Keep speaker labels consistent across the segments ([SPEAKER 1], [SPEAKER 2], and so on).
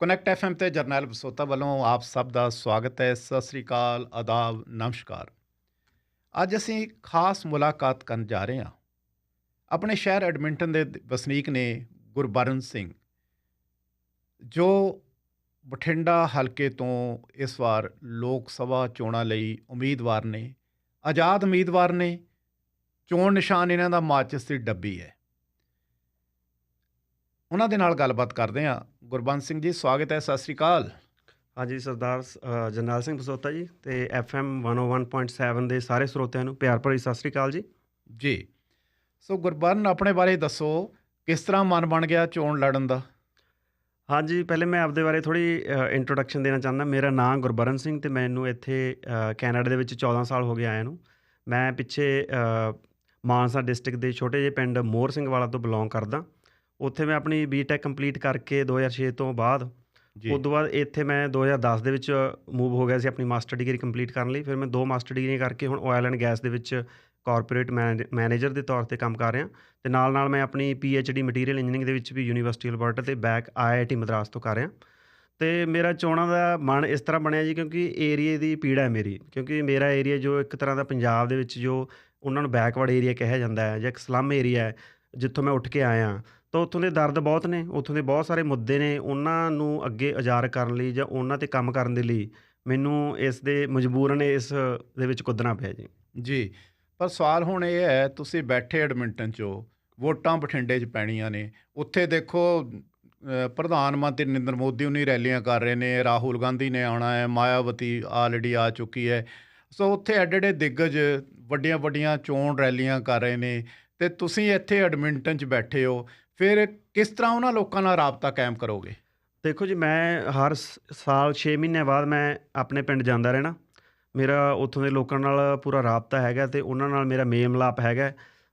[SPEAKER 1] Connect FM ਤੇ ਜਰਨੈਲ ਬਸੋਤਾ ਵੱਲੋਂ ਆਪ ਸਭ ਦਾ ਸਵਾਗਤ ਹੈ। ਸਤਿ ਸ੍ਰੀ ਅਕਾਲ, ਆਦਾਬ, ਨਮਸਕਾਰ। ਅੱਜ ਅਸੀਂ ਖਾਸ ਮੁਲਾਕਾਤ ਕਰਨ ਜਾ ਰਹੇ ਹਾਂ। ਆਪਣੇ ਸ਼ਹਿਰ ਐਡਮਿੰਟਨ ਦੇ, ਵਸਨੀਕ ਨੇ ਗੁਰਬਰਨ ਸਿੰਘ, ਜੋ ਬਠਿੰਡਾ ਹਲਕੇ ਤੋਂ ਇਸ ਵਾਰ ਲੋਕ ਸਭਾ ਚੋਣਾਂ ਲਈ ਉਮੀਦਵਾਰ ਨੇ, ਆਜ਼ਾਦ ਉਮੀਦਵਾਰ ਨੇ, ਚੋਣ ਨਿਸ਼ਾਨ ਇਹਨਾਂ ਦਾ ਮਾਚਿਸ ਦੀ ਡੱਬੀ ਹੈ। ਉਹਨਾਂ ਦੇ ਨਾਲ ਗੱਲਬਾਤ ਕਰਦੇ ਹਾਂ। ਗੁਰਬੰਸ ਸਿੰਘ ਜੀ ਸਵਾਗਤ ਹੈ ਸਤਿ ਸ੍ਰੀ ਅਕਾਲ।
[SPEAKER 2] ਹਾਂਜੀ ਸਰਦਾਰ ਜਰਨੈਲ ਸਿੰਘ ਬਸੋਤਾ ਜੀ ਤੇ FM 101.7 ਦੇ ਸਾਰੇ ਸਰੋਤਿਆਂ ਨੂੰ ਪਿਆਰ ਭਰੀ ਸਤਿ ਸ੍ਰੀ ਅਕਾਲ ਜੀ।
[SPEAKER 1] ਜੀ। ਸੋ ਗੁਰਬਰਨ ਆਪਣੇ ਬਾਰੇ ਦੱਸੋ ਕਿਸ ਤਰ੍ਹਾਂ ਮਨ ਬਣ ਗਿਆ ਚੋਣ ਲੜਨ ਦਾ?
[SPEAKER 2] ਹਾਂਜੀ ਪਹਿਲੇ ਮੈਂ ਆਪਦੇ ਬਾਰੇ ਥੋੜੀ ਇੰਟਰੋਡਕਸ਼ਨ ਦੇਣਾ ਚਾਹੁੰਦਾ। ਮੇਰਾ ਨਾਮ ਗੁਰਬਰਨ ਸਿੰਘ ਤੇ ਮੈਨੂੰ ਇੱਥੇ ਕੈਨੇਡਾ ਦੇ ਵਿੱਚ 14 ਸਾਲ ਹੋ ਗਏ ਆਇਆ ਨੂੰ। ਮੈਂ ਪਿੱਛੇ ਮਾਨਸਾ ਡਿਸਟ੍ਰਿਕਟ ਦੇ ਛੋਟੇ ਜਿਹੇ ਪਿੰਡ ਮੋਹਰ ਸਿੰਘ ਵਾਲਾ ਤੋਂ ਬਿਲੋਂਗ ਕਰਦਾ। ਉੱਥੇ ਮੈਂ ਆਪਣੀ ਬੀਟੈਕ ਕੰਪਲੀਟ ਕਰਕੇ 2006 ਤੋਂ ਬਾਅਦ ਉਸ ਤੋਂ ਬਾਅਦ ਇੱਥੇ ਮੈਂ 2010 ਦੇ ਵਿੱਚ ਮੂਵ ਹੋ ਗਿਆ ਸੀ ਆਪਣੀ ਮਾਸਟਰ ਡਿਗਰੀ ਕੰਪਲੀਟ ਕਰਨ ਲਈ। ਫਿਰ ਮੈਂ ਦੋ ਮਾਸਟਰ ਡਿਗਰੀਆਂ ਕਰਕੇ ਹੁਣ ਆਇਲ ਐਂਡ ਗੈਸ ਦੇ ਵਿੱਚ ਕਾਰਪੋਰੇਟ ਮੈਨੇਜਰ ਦੇ ਤੌਰ ਤੇ ਕੰਮ ਕਰ ਰਿਹਾ। ਤੇ ਨਾਲ ਨਾਲ ਮੈਂ ਆਪਣੀ ਡੀ ਮਟੀਰੀਅਲ ਇੰਜੀਨੀਅਰਿੰਗ ਦੇ ਵਿੱਚ ਵੀ ਯੂਨੀਵਰਸਿਟੀ ਅਲਬਰਟਾ ਤੇ ਬੈਕ ਆਈਆਈਟੀ ਮਦਰਾਸ ਤੋਂ ਕਰ ਰਿਹਾ। ਤੇ ਮੇਰਾ ਚੋਣਾਂ ਦਾ ਮਨ ਇਸ ਤਰ੍ਹਾਂ ਬਣਿਆ ਜੀ ਕਿਉਂਕਿ ਏਰੀਏ ਦੀ ਪੀੜਾ ਹੈ ਮੇਰੀ। ਕਿਉਂਕਿ ਮੇਰਾ ਏਰੀਆ ਜੋ ਇੱਕ ਤਰ੍ਹਾਂ ਦਾ ਪੰਜਾਬ ਦੇ ਵਿੱਚ ਜੋ ਉਹਨਾਂ ਨੂੰ ਬੈਕਵਰਡ ਏਰੀਆ ਕਿਹਾ ਜਾਂਦਾ ਹੈ ਜਾਂ ਇੱਕ ਸਲਮ ਏਰੀਆ ਹੈ ਜਿੱਥੋਂ ਮੈਂ ਉੱਠ ਕੇ ਆਇਆ। ਤਾਂ ਉੱਥੋਂ ਦੇ ਦਰਦ ਬਹੁਤ ਨੇ, ਉੱਥੋਂ ਦੇ ਬਹੁਤ ਸਾਰੇ ਮੁੱਦੇ ਨੇ, ਉਹਨਾਂ ਨੂੰ ਅੱਗੇ ਉਜਾਗਰ ਕਰਨ ਲਈ ਜਾਂ ਉਹਨਾਂ ਤੇ ਕੰਮ ਕਰਨ ਦੇ ਲਈ ਮੈਨੂੰ ਇਸ ਦੇ ਮਜਬੂਰਨ ਇਸ ਦੇ ਵਿੱਚ ਕੁੱਦਣਾ ਪਿਆ ਜੀ।
[SPEAKER 1] ਜੀ, ਪਰ ਸਵਾਲ ਹੁਣ ਇਹ ਹੈ, ਤੁਸੀਂ ਬੈਠੇ ਐਡਮਿੰਟਨ 'ਚੋਂ ਵੋਟਾਂ ਬਠਿੰਡੇ 'ਚ ਪੈਣੀਆਂ ਨੇ, ਉੱਥੇ ਦੇਖੋ ਪ੍ਰਧਾਨ ਮੰਤਰੀ ਨਰਿੰਦਰ ਮੋਦੀ ਉਨੀ ਰੈਲੀਆਂ ਕਰ ਰਹੇ ਨੇ, ਰਾਹੁਲ ਗਾਂਧੀ ਨੇ ਆਉਣਾ ਹੈ, ਮਾਇਆਵਤੀ ਆਲਰੇਡੀ ਆ ਚੁੱਕੀ ਹੈ, ਸੋ ਉੱਥੇ ਐਡੇ ਐਡੇ ਦਿੱਗਜ ਵੱਡੀਆਂ ਵੱਡੀਆਂ ਚੋਣ ਰੈਲੀਆਂ ਕਰ ਰਹੇ ਨੇ, ਤੇ ਤੁਸੀਂ ਇੱਥੇ ਐਡਮਿੰਟਨ 'ਚ ਬੈਠੇ ਹੋ ਫਿਰ ਕਿਸ ਤਰ੍ਹਾਂ ਉਹਨਾਂ ਲੋਕਾਂ ਨਾਲ ਰਾਬਤਾ ਕਾਇਮ ਕਰੋਗੇ?
[SPEAKER 2] ਦੇਖੋ ਜੀ, ਮੈਂ ਹਰ ਸ- ਸਾਲ 6 ਮਹੀਨੇ ਬਾਅਦ ਮੈਂ ਆਪਣੇ ਪਿੰਡ ਜਾਂਦਾ ਰਹਿਣਾ। ਮੇਰਾ ਉੱਥੋਂ ਦੇ ਲੋਕਾਂ ਨਾਲ ਪੂਰਾ ਰਾਬਤਾ ਹੈਗਾ ਤੇ ਉਹਨਾਂ ਨਾਲ ਮੇਰਾ ਮੇਲ ਮਿਲਾਪ ਹੈਗਾ।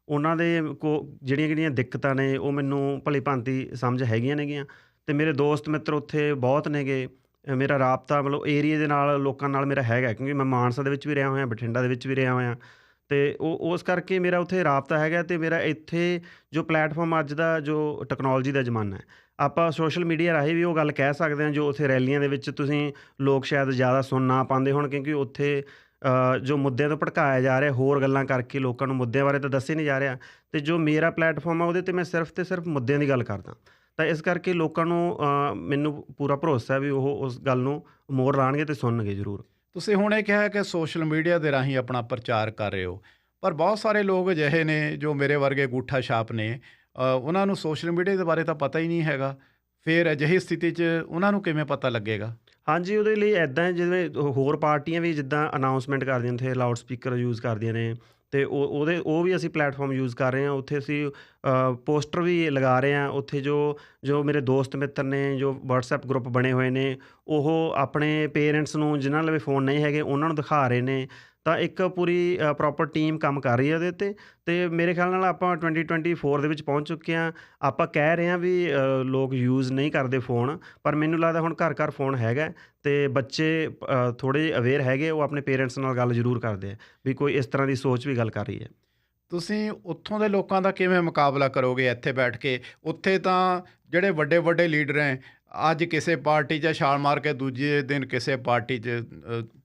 [SPEAKER 2] ਉਹਨਾਂ ਦੇ ਕੋ ਜਿਹੜੀਆਂ ਜਿਹੜੀਆਂ ਦਿੱਕਤਾਂ ਨੇ, ਉਹ ਮੈਨੂੰ ਭਲੀ ਭਾਂਤੀ ਸਮਝ ਹੈਗੀਆਂ ਨੇਗੀਆਂ। ਤੇ ਮੇਰੇ ਦੋਸਤ ਮਿੱਤਰ ਉੱਥੇ ਬਹੁਤ ਨੇਗੇ। ਮੇਰਾ ਰਾਬਤਾ ਮਤਲਬ ਏਰੀਏ ਦੇ ਨਾਲ, ਲੋਕਾਂ ਨਾਲ ਮੇਰਾ ਹੈਗਾ, ਕਿਉਂਕਿ ਮੈਂ ਮਾਨਸਾ ਦੇ ਵਿੱਚ ਵੀ ਰਿਹਾ ਹੋਇਆ, ਬਠਿੰਡਾ ਦੇ ਵਿੱਚ ਵੀ ਰਿਹਾ ਹੋਇਆ। ਤੇ ਉਹ, ਉਸ ਕਰਕੇ ਮੇਰਾ ਉੱਥੇ ਰਾਬਤਾ ਹੈਗਾ ਤੇ ਮੇਰਾ ਇੱਥੇ ਜੋ ਪਲੇਟਫਾਰਮ ਅੱਜ ਦਾ ਜੋ ਟੈਕਨੋਲੋਜੀ ਦਾ ਜ਼ਮਾਨਾ ਹੈ, ਆਪਾਂ ਸੋਸ਼ਲ ਮੀਡੀਆ ਰਾਹੀਂ ਵੀ ਉਹ ਗੱਲ ਕਹਿ ਸਕਦੇ ਹਾਂ ਜੋ ਉੱਥੇ ਰੈਲੀਆਂ ਦੇ ਵਿੱਚ ਤੁਸੀਂ ਲੋਕ ਸ਼ਾਇਦ ਜ਼ਿਆਦਾ ਸੁਣ ਨਾ ਪਾਉਂਦੇ ਹੋਣ ਕਿਉਂਕਿ ਉੱਥੇ ਜੋ ਮੁੱਦਿਆਂ ਤੋਂ ਭੜਕਾਇਆ ਜਾ ਰਿਹਾ, ਹੋਰ ਗੱਲਾਂ ਕਰਕੇ ਲੋਕਾਂ ਨੂੰ ਮੁੱਦਿਆਂ ਬਾਰੇ ਤਾਂ ਦੱਸੇ ਨਹੀਂ ਜਾ ਰਿਹਾ ਤੇ ਜੋ ਮੇਰਾ ਪਲੇਟਫਾਰਮ ਆ ਉਹਦੇ ਤੇ ਮੈਂ ਸਿਰਫ ਤੇ ਸਿਰਫ ਮੁੱਦਿਆਂ ਦੀ ਗੱਲ ਕਰਦਾ। ਤਾਂ ਇਸ ਕਰਕੇ ਲੋਕਾਂ ਨੂੰ ਮੈਨੂੰ ਪੂਰਾ ਭਰੋਸਾ ਹੈ ਵੀ ਉਹ ਉਸ ਗੱਲ ਨੂੰ ਮੋਰ ਲਾਣਗੇ ਤੇ ਸੁਣਨਗੇ ਜ਼ਰੂਰ।
[SPEAKER 1] ਤੁਸੀਂ ਹੁਣ ਇਹ ਕਿਹਾ ਕਿ ਸੋਸ਼ਲ ਮੀਡੀਆ ਦੇ ਰਾਹੀਂ ਆਪਣਾ ਪ੍ਰਚਾਰ ਕਰ ਰਹੇ ਹੋ, ਪਰ ਬਹੁਤ ਸਾਰੇ ਲੋਕ ਅਜਿਹੇ ਨੇ ਜੋ ਮੇਰੇ ਵਰਗੇ ਗੂਠਾ ਛਾਪ ਨੇ ਉਹਨਾਂ ਨੂੰ ਸੋਸ਼ਲ ਮੀਡੀਆ ਦੇ ਬਾਰੇ ਤਾਂ ਪਤਾ ਹੀ ਨਹੀਂ ਹੈਗਾ। ਫਿਰ ਅਜਿਹੀ ਸਥਿਤੀ 'ਚ ਉਹਨਾਂ ਨੂੰ ਕਿਵੇਂ ਪਤਾ ਲੱਗੇਗਾ?
[SPEAKER 2] ਹਾਂਜੀ, ਉਹਦੇ ਲਈ ਐਦਾਂ ਜਿਵੇਂ ਹੋਰ ਪਾਰਟੀਆਂ ਵੀ ਜਿੱਦਾਂ ਅਨਾਉਂਸਮੈਂਟ ਕਰਦੀਆਂ ਨੇ ਲਾਊਡ ਸਪੀਕਰ ਯੂਜ਼ ਕਰਦੀਆਂ ਨੇ ਤੇ ਉਹ, ਉਹਦੇ, ਉਹ ਵੀ ਅਸੀਂ ਪਲੇਟਫਾਰਮ ਯੂਜ਼ ਕਰ ਰਹੇ ਹਾਂ। ਉੱਥੇ ਅਸੀਂ ਪੋਸਟਰ ਵੀ ਲਗਾ ਰਹੇ ਹਾਂ। ਉੱਥੇ ਜੋ ਜੋ ਮੇਰੇ ਦੋਸਤ ਮਿੱਤਰ ਨੇ, ਜੋ WhatsApp ਗਰੁੱਪ ਬਣੇ ਹੋਏ ਨੇ, ਉਹ ਆਪਣੇ ਪੇਰੈਂਟਸ ਨੂੰ, ਜਿਨ੍ਹਾਂ ਲਵੇ ਫੋਨ ਨਹੀਂ ਹੈਗੇ, ਉਹਨਾਂ ਨੂੰ ਦਿਖਾ ਰਹੇ ਨੇ। ਤਾਂ ਇੱਕ ਪੂਰੀ ਪ੍ਰੋਪਰ ਟੀਮ ਕੰਮ ਕਰ ਰਹੀ ਹੈ ਉਹਦੇ ਤੇ। ਤੇ ਮੇਰੇ ਖਿਆਲ ਨਾਲ ਆਪਾਂ 2024 ਦੇ ਵਿੱਚ ਪਹੁੰਚ ਚੁੱਕੇ ਹਾਂ। ਆਪਾਂ ਕਹਿ ਰਹੇ ਹਾਂ ਵੀ ਲੋਕ ਯੂਜ਼ ਨਹੀਂ ਕਰਦੇ ਫੋਨ ਪਰ ਮੈਨੂੰ ਲੱਗਦਾ ਹੁਣ ਘਰ ਘਰ ਫੋਨ ਹੈਗਾ ਤੇ ਬੱਚੇ ਥੋੜੇ ਅਵੇਅਰ ਹੈਗੇ, ਉਹ ਆਪਣੇ ਪੇਰੈਂਟਸ ਨਾਲ ਗੱਲ ਜ਼ਰੂਰ ਕਰਦੇ ਆ ਵੀ ਕੋਈ ਇਸ ਤਰ੍ਹਾਂ ਦੀ ਸੋਚ ਵੀ ਗੱਲ ਕਰ ਰਹੀ ਹੈ।
[SPEAKER 1] ਤੁਸੀਂ ਉੱਥੋਂ ਦੇ ਲੋਕਾਂ ਦਾ ਕਿਵੇਂ ਮੁਕਾਬਲਾ ਕਰੋਗੇ ਇੱਥੇ ਬੈਠ ਕੇ? ਉੱਥੇ ਤਾਂ ਜਿਹੜੇ ਵੱਡੇ ਵੱਡੇ ਲੀਡਰ ਹੈ ਅੱਜ ਕਿਸੇ ਪਾਰਟੀ 'ਚ ਛਾਲ ਮਾਰ ਕੇ ਦੂਜੇ ਦਿਨ ਕਿਸੇ ਪਾਰਟੀ 'ਚ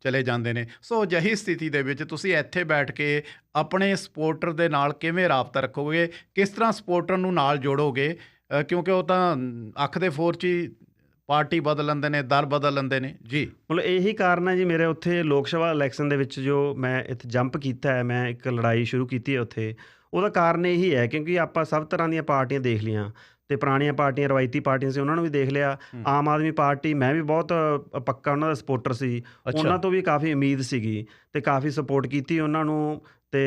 [SPEAKER 1] ਚਲੇ ਜਾਂਦੇ ਨੇ। ਸੋ ਅਜਿਹੀ ਸਥਿਤੀ ਦੇ ਵਿੱਚ ਤੁਸੀਂ ਇੱਥੇ ਬੈਠ ਕੇ ਆਪਣੇ ਸਪੋਰਟਰ ਦੇ ਨਾਲ ਕਿਵੇਂ ਰਾਬਤਾ ਰੱਖੋਗੇ? ਕਿਸ ਤਰ੍ਹਾਂ ਸਪੋਰਟਰ ਨੂੰ ਨਾਲ ਜੋੜੋਗੇ? ਕਿਉਂਕਿ ਉਹ ਤਾਂ ਅੱਖ ਦੇ ਫੋਰ 'ਚ ਹੀ ਪਾਰਟੀ ਬਦਲ ਲੈਂਦੇ ਨੇ ਦਰ ਬਦਲ ਲੈਂਦੇ ਨੇ। ਜੀ।
[SPEAKER 2] ਮਤਲਬ ਇਹੀ ਕਾਰਨ ਹੈ ਜੀ ਮੇਰੇ ਉੱਥੇ ਲੋਕ ਸਭਾ ਇਲੈਕਸ਼ਨ ਦੇ ਵਿੱਚ ਜੋ ਮੈਂ ਇੱਥੇ ਜੰਪ ਕੀਤਾ ਹੈ, ਮੈਂ ਇੱਕ ਲੜਾਈ ਸ਼ੁਰੂ ਕੀਤੀ ਹੈ ਉੱਥੇ। ਉਹਦਾ ਕਾਰਨ ਇਹੀ ਹੈ ਕਿਉਂਕਿ ਆਪਾਂ ਸਭ ਤਰ੍ਹਾਂ ਦੀਆਂ ਪਾਰਟੀਆਂ ਦੇਖ ਲਈਆਂ। ਤੇ ਪੁਰਾਣੀਆਂ ਪਾਰਟੀਆਂ ਰਵਾਇਤੀ ਪਾਰਟੀਆਂ ਸੀ ਉਹਨਾਂ ਨੂੰ ਵੀ ਦੇਖ ਲਿਆ। ਆਮ ਆਦਮੀ ਪਾਰਟੀ ਮੈਂ ਵੀ ਬਹੁਤ ਪੱਕਾ ਉਹਨਾਂ ਦਾ ਸਪੋਰਟਰ ਸੀ। ਉਹਨਾਂ ਤੋਂ ਵੀ ਕਾਫੀ ਉਮੀਦ ਸੀਗੀ ਤੇ ਕਾਫੀ ਸਪੋਰਟ ਕੀਤੀ ਉਹਨਾਂ ਨੂੰ। ਤੇ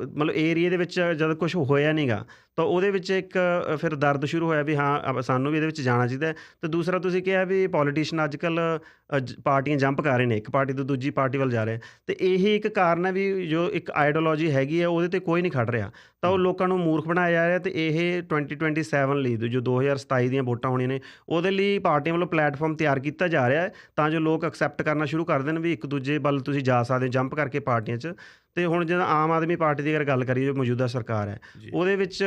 [SPEAKER 2] ਮਤਲਬ ਏਰੀਏ ਦੇ ਵਿੱਚ ਜਦ ਕੁਝ ਹੋਇਆ ਨਹੀਂਗਾ ਤਾਂ ਉਹਦੇ ਵਿੱਚ ਇੱਕ ਫਿਰ ਦਰਦ ਸ਼ੁਰੂ ਹੋਇਆ ਵੀ ਹਾਂ ਸਾਨੂੰ ਵੀ ਇਹਦੇ ਵਿੱਚ ਜਾਣਾ ਚਾਹੀਦਾ। ਤੇ ਦੂਸਰਾ ਤੁਸੀਂ ਕਿਹਾ ਵੀ ਪੋਲੀਟੀਸ਼ੀਅਨ ਅੱਜ ਕੱਲ ਪਾਰਟੀਆਂ ਜੰਪ ਕਰ ਰਹੇ ਨੇ ਇੱਕ ਪਾਰਟੀ ਤੋਂ ਦੂਜੀ ਪਾਰਟੀ ਵੱਲ ਜਾ ਰਹੇ ਤੇ ਇਹੀ ਇੱਕ ਕਾਰਨ ਹੈ ਵੀ ਜੋ ਇੱਕ ਆਈਡੀਓਲੋਜੀ ਹੈਗੀ ਹੈ ਉਹਦੇ ਤੇ ਕੋਈ ਨਹੀਂ ਖੜ ਰਿਹਾ। ਤਾਂ ਉਹ ਲੋਕਾਂ ਨੂੰ ਮੂਰਖ ਬਣਾਇਆ ਜਾ ਰਿਹਾ ਤੇ ਇਹ 2027 ਲਈ ਜੋ 2027 ਦੀਆਂ ਵੋਟਾਂ ਹੋਣੀਆਂ ਨੇ ਉਹਦੇ ਲਈ ਪਾਰਟੀਆਂ ਵੱਲੋਂ ਪਲੇਟਫਾਰਮ ਤਿਆਰ ਕੀਤਾ ਜਾ ਰਿਹਾ ਹੈ ਤਾਂ ਜੋ ਲੋਕ ਐਕਸੈਪਟ ਕਰਨਾ ਸ਼ੁਰੂ ਕਰ ਦੇਣ ਵੀ ਇੱਕ ਦੂਜੇ ਵੱਲ ਤੁਸੀਂ ਜਾ ਸਕਦੇ ਹੋ ਜੰਪ ਕਰਕੇ ਪਾਰਟੀਆਂ 'ਚ। ਤੇ ਹੁਣ ਜਦੋਂ ਆਮ ਆਦਮੀ ਪਾਰਟੀ ਦੀ ਅਗਰ ਗੱਲ ਕਰੀਏ ਜੋ ਮੌਜੂਦਾ ਸਰਕਾਰ ਹੈ ਉਹਦੇ ਵਿੱਚ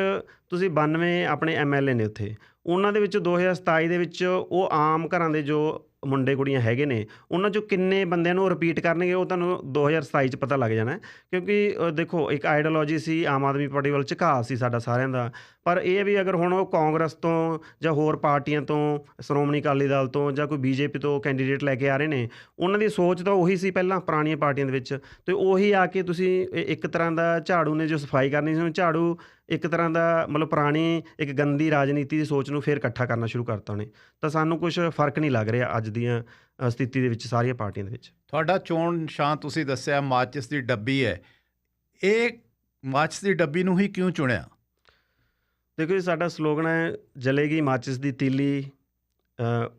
[SPEAKER 2] ਤੁਸੀਂ 92 ਆਪਣੇ ਐਮਐਲਏ ਨੇ ਉੱਥੇ। ਉਹਨਾਂ ਦੇ ਵਿੱਚ 2027 ਦੇ ਵਿੱਚ ਉਹ ਆਮ ਘਰਾਂ ਦੇ ਜੋ ਮੁੰਡੇ ਕੁੜੀਆਂ ਹੈਗੇ ਨੇ ਉਹਨਾਂ ਚੋਂ ਕਿੰਨੇ ਬੰਦਿਆਂ ਨੂੰ ਰਿਪੀਟ ਕਰਨਗੇ ਉਹ ਤੁਹਾਨੂੰ 2027 ਚ ਪਤਾ ਲੱਗ ਜਾਣਾ। ਕਿਉਂਕਿ ਦੇਖੋ ਇੱਕ ਆਈਡੀਓਲੋਜੀ ਸੀ ਆਮ ਆਦਮੀ ਪਾਰਟੀ ਵੱਲ ਝੁਕਾਅ ਸੀ ਸਾਡਾ ਸਾਰਿਆਂ ਦਾ। ਪਰ ਇਹ ਵੀ ਅਗਰ ਹੁਣ ਉਹ ਕਾਂਗਰਸ ਤੋਂ ਜਾਂ ਹੋਰ ਪਾਰਟੀਆਂ ਤੋਂ, ਸ਼੍ਰੋਮਣੀ ਅਕਾਲੀ ਦਲ ਤੋਂ ਜਾਂ ਕੋਈ ਬੀਜੇਪੀ ਤੋਂ ਕੈਂਡੀਡੇਟ ਲੈ ਕੇ ਆ ਰਹੇ ਨੇ, ਉਹਨਾਂ ਦੀ ਸੋਚ ਤਾਂ ਉਹੀ ਸੀ ਪਹਿਲਾਂ ਪੁਰਾਣੀਆਂ ਪਾਰਟੀਆਂ ਦੇ ਵਿੱਚ। ਤੇ ਉਹੀ ਆ ਕੇ ਤੁਸੀਂ ਇੱਕ ਤਰ੍ਹਾਂ ਦਾ ਝਾੜੂ ਨੇ ਜੋ ਸਫ਼ਾਈ ਕਰਨੀ ਸੀ ਉਹ ਝਾੜੂ ਇੱਕ ਤਰ੍ਹਾਂ ਦਾ ਮਤਲਬ ਪੁਰਾਣੀ ਇੱਕ ਗੰਦੀ ਰਾਜਨੀਤੀ ਦੀ ਸੋਚ ਨੂੰ ਫੇਰ ਇਕੱਠਾ ਕਰਨਾ ਸ਼ੁਰੂ ਕਰਤਾ ਉਹਨੇ। ਤਾਂ ਸਾਨੂੰ ਕੁਝ ਫ਼ਰਕ ਨਹੀਂ ਲੱਗ ਰਿਹਾ ਅੱਜ ਦੀਆਂ ਸਥਿਤੀ ਦੇ ਵਿੱਚ, ਸਾਰੀਆਂ ਪਾਰਟੀਆਂ ਦੇ ਵਿੱਚ।
[SPEAKER 1] ਤੁਹਾਡਾ ਚੋਣ ਨਿਸ਼ਾਨ ਤੁਸੀਂ ਦੱਸਿਆ ਮਾਚਿਸ ਦੀ ਡੱਬੀ ਹੈ। ਇਹ ਮਾਚਿਸ ਦੀ ਡੱਬੀ ਨੂੰ ਹੀ ਕਿਉਂ ਚੁਣਿਆ?
[SPEAKER 2] ਦੇਖੋ ਜੀ, ਸਾਡਾ ਸਲੋਗਨ ਹੈ, ਜਲੇਗੀ ਮਾਚਿਸ ਦੀ ਤੀਲੀ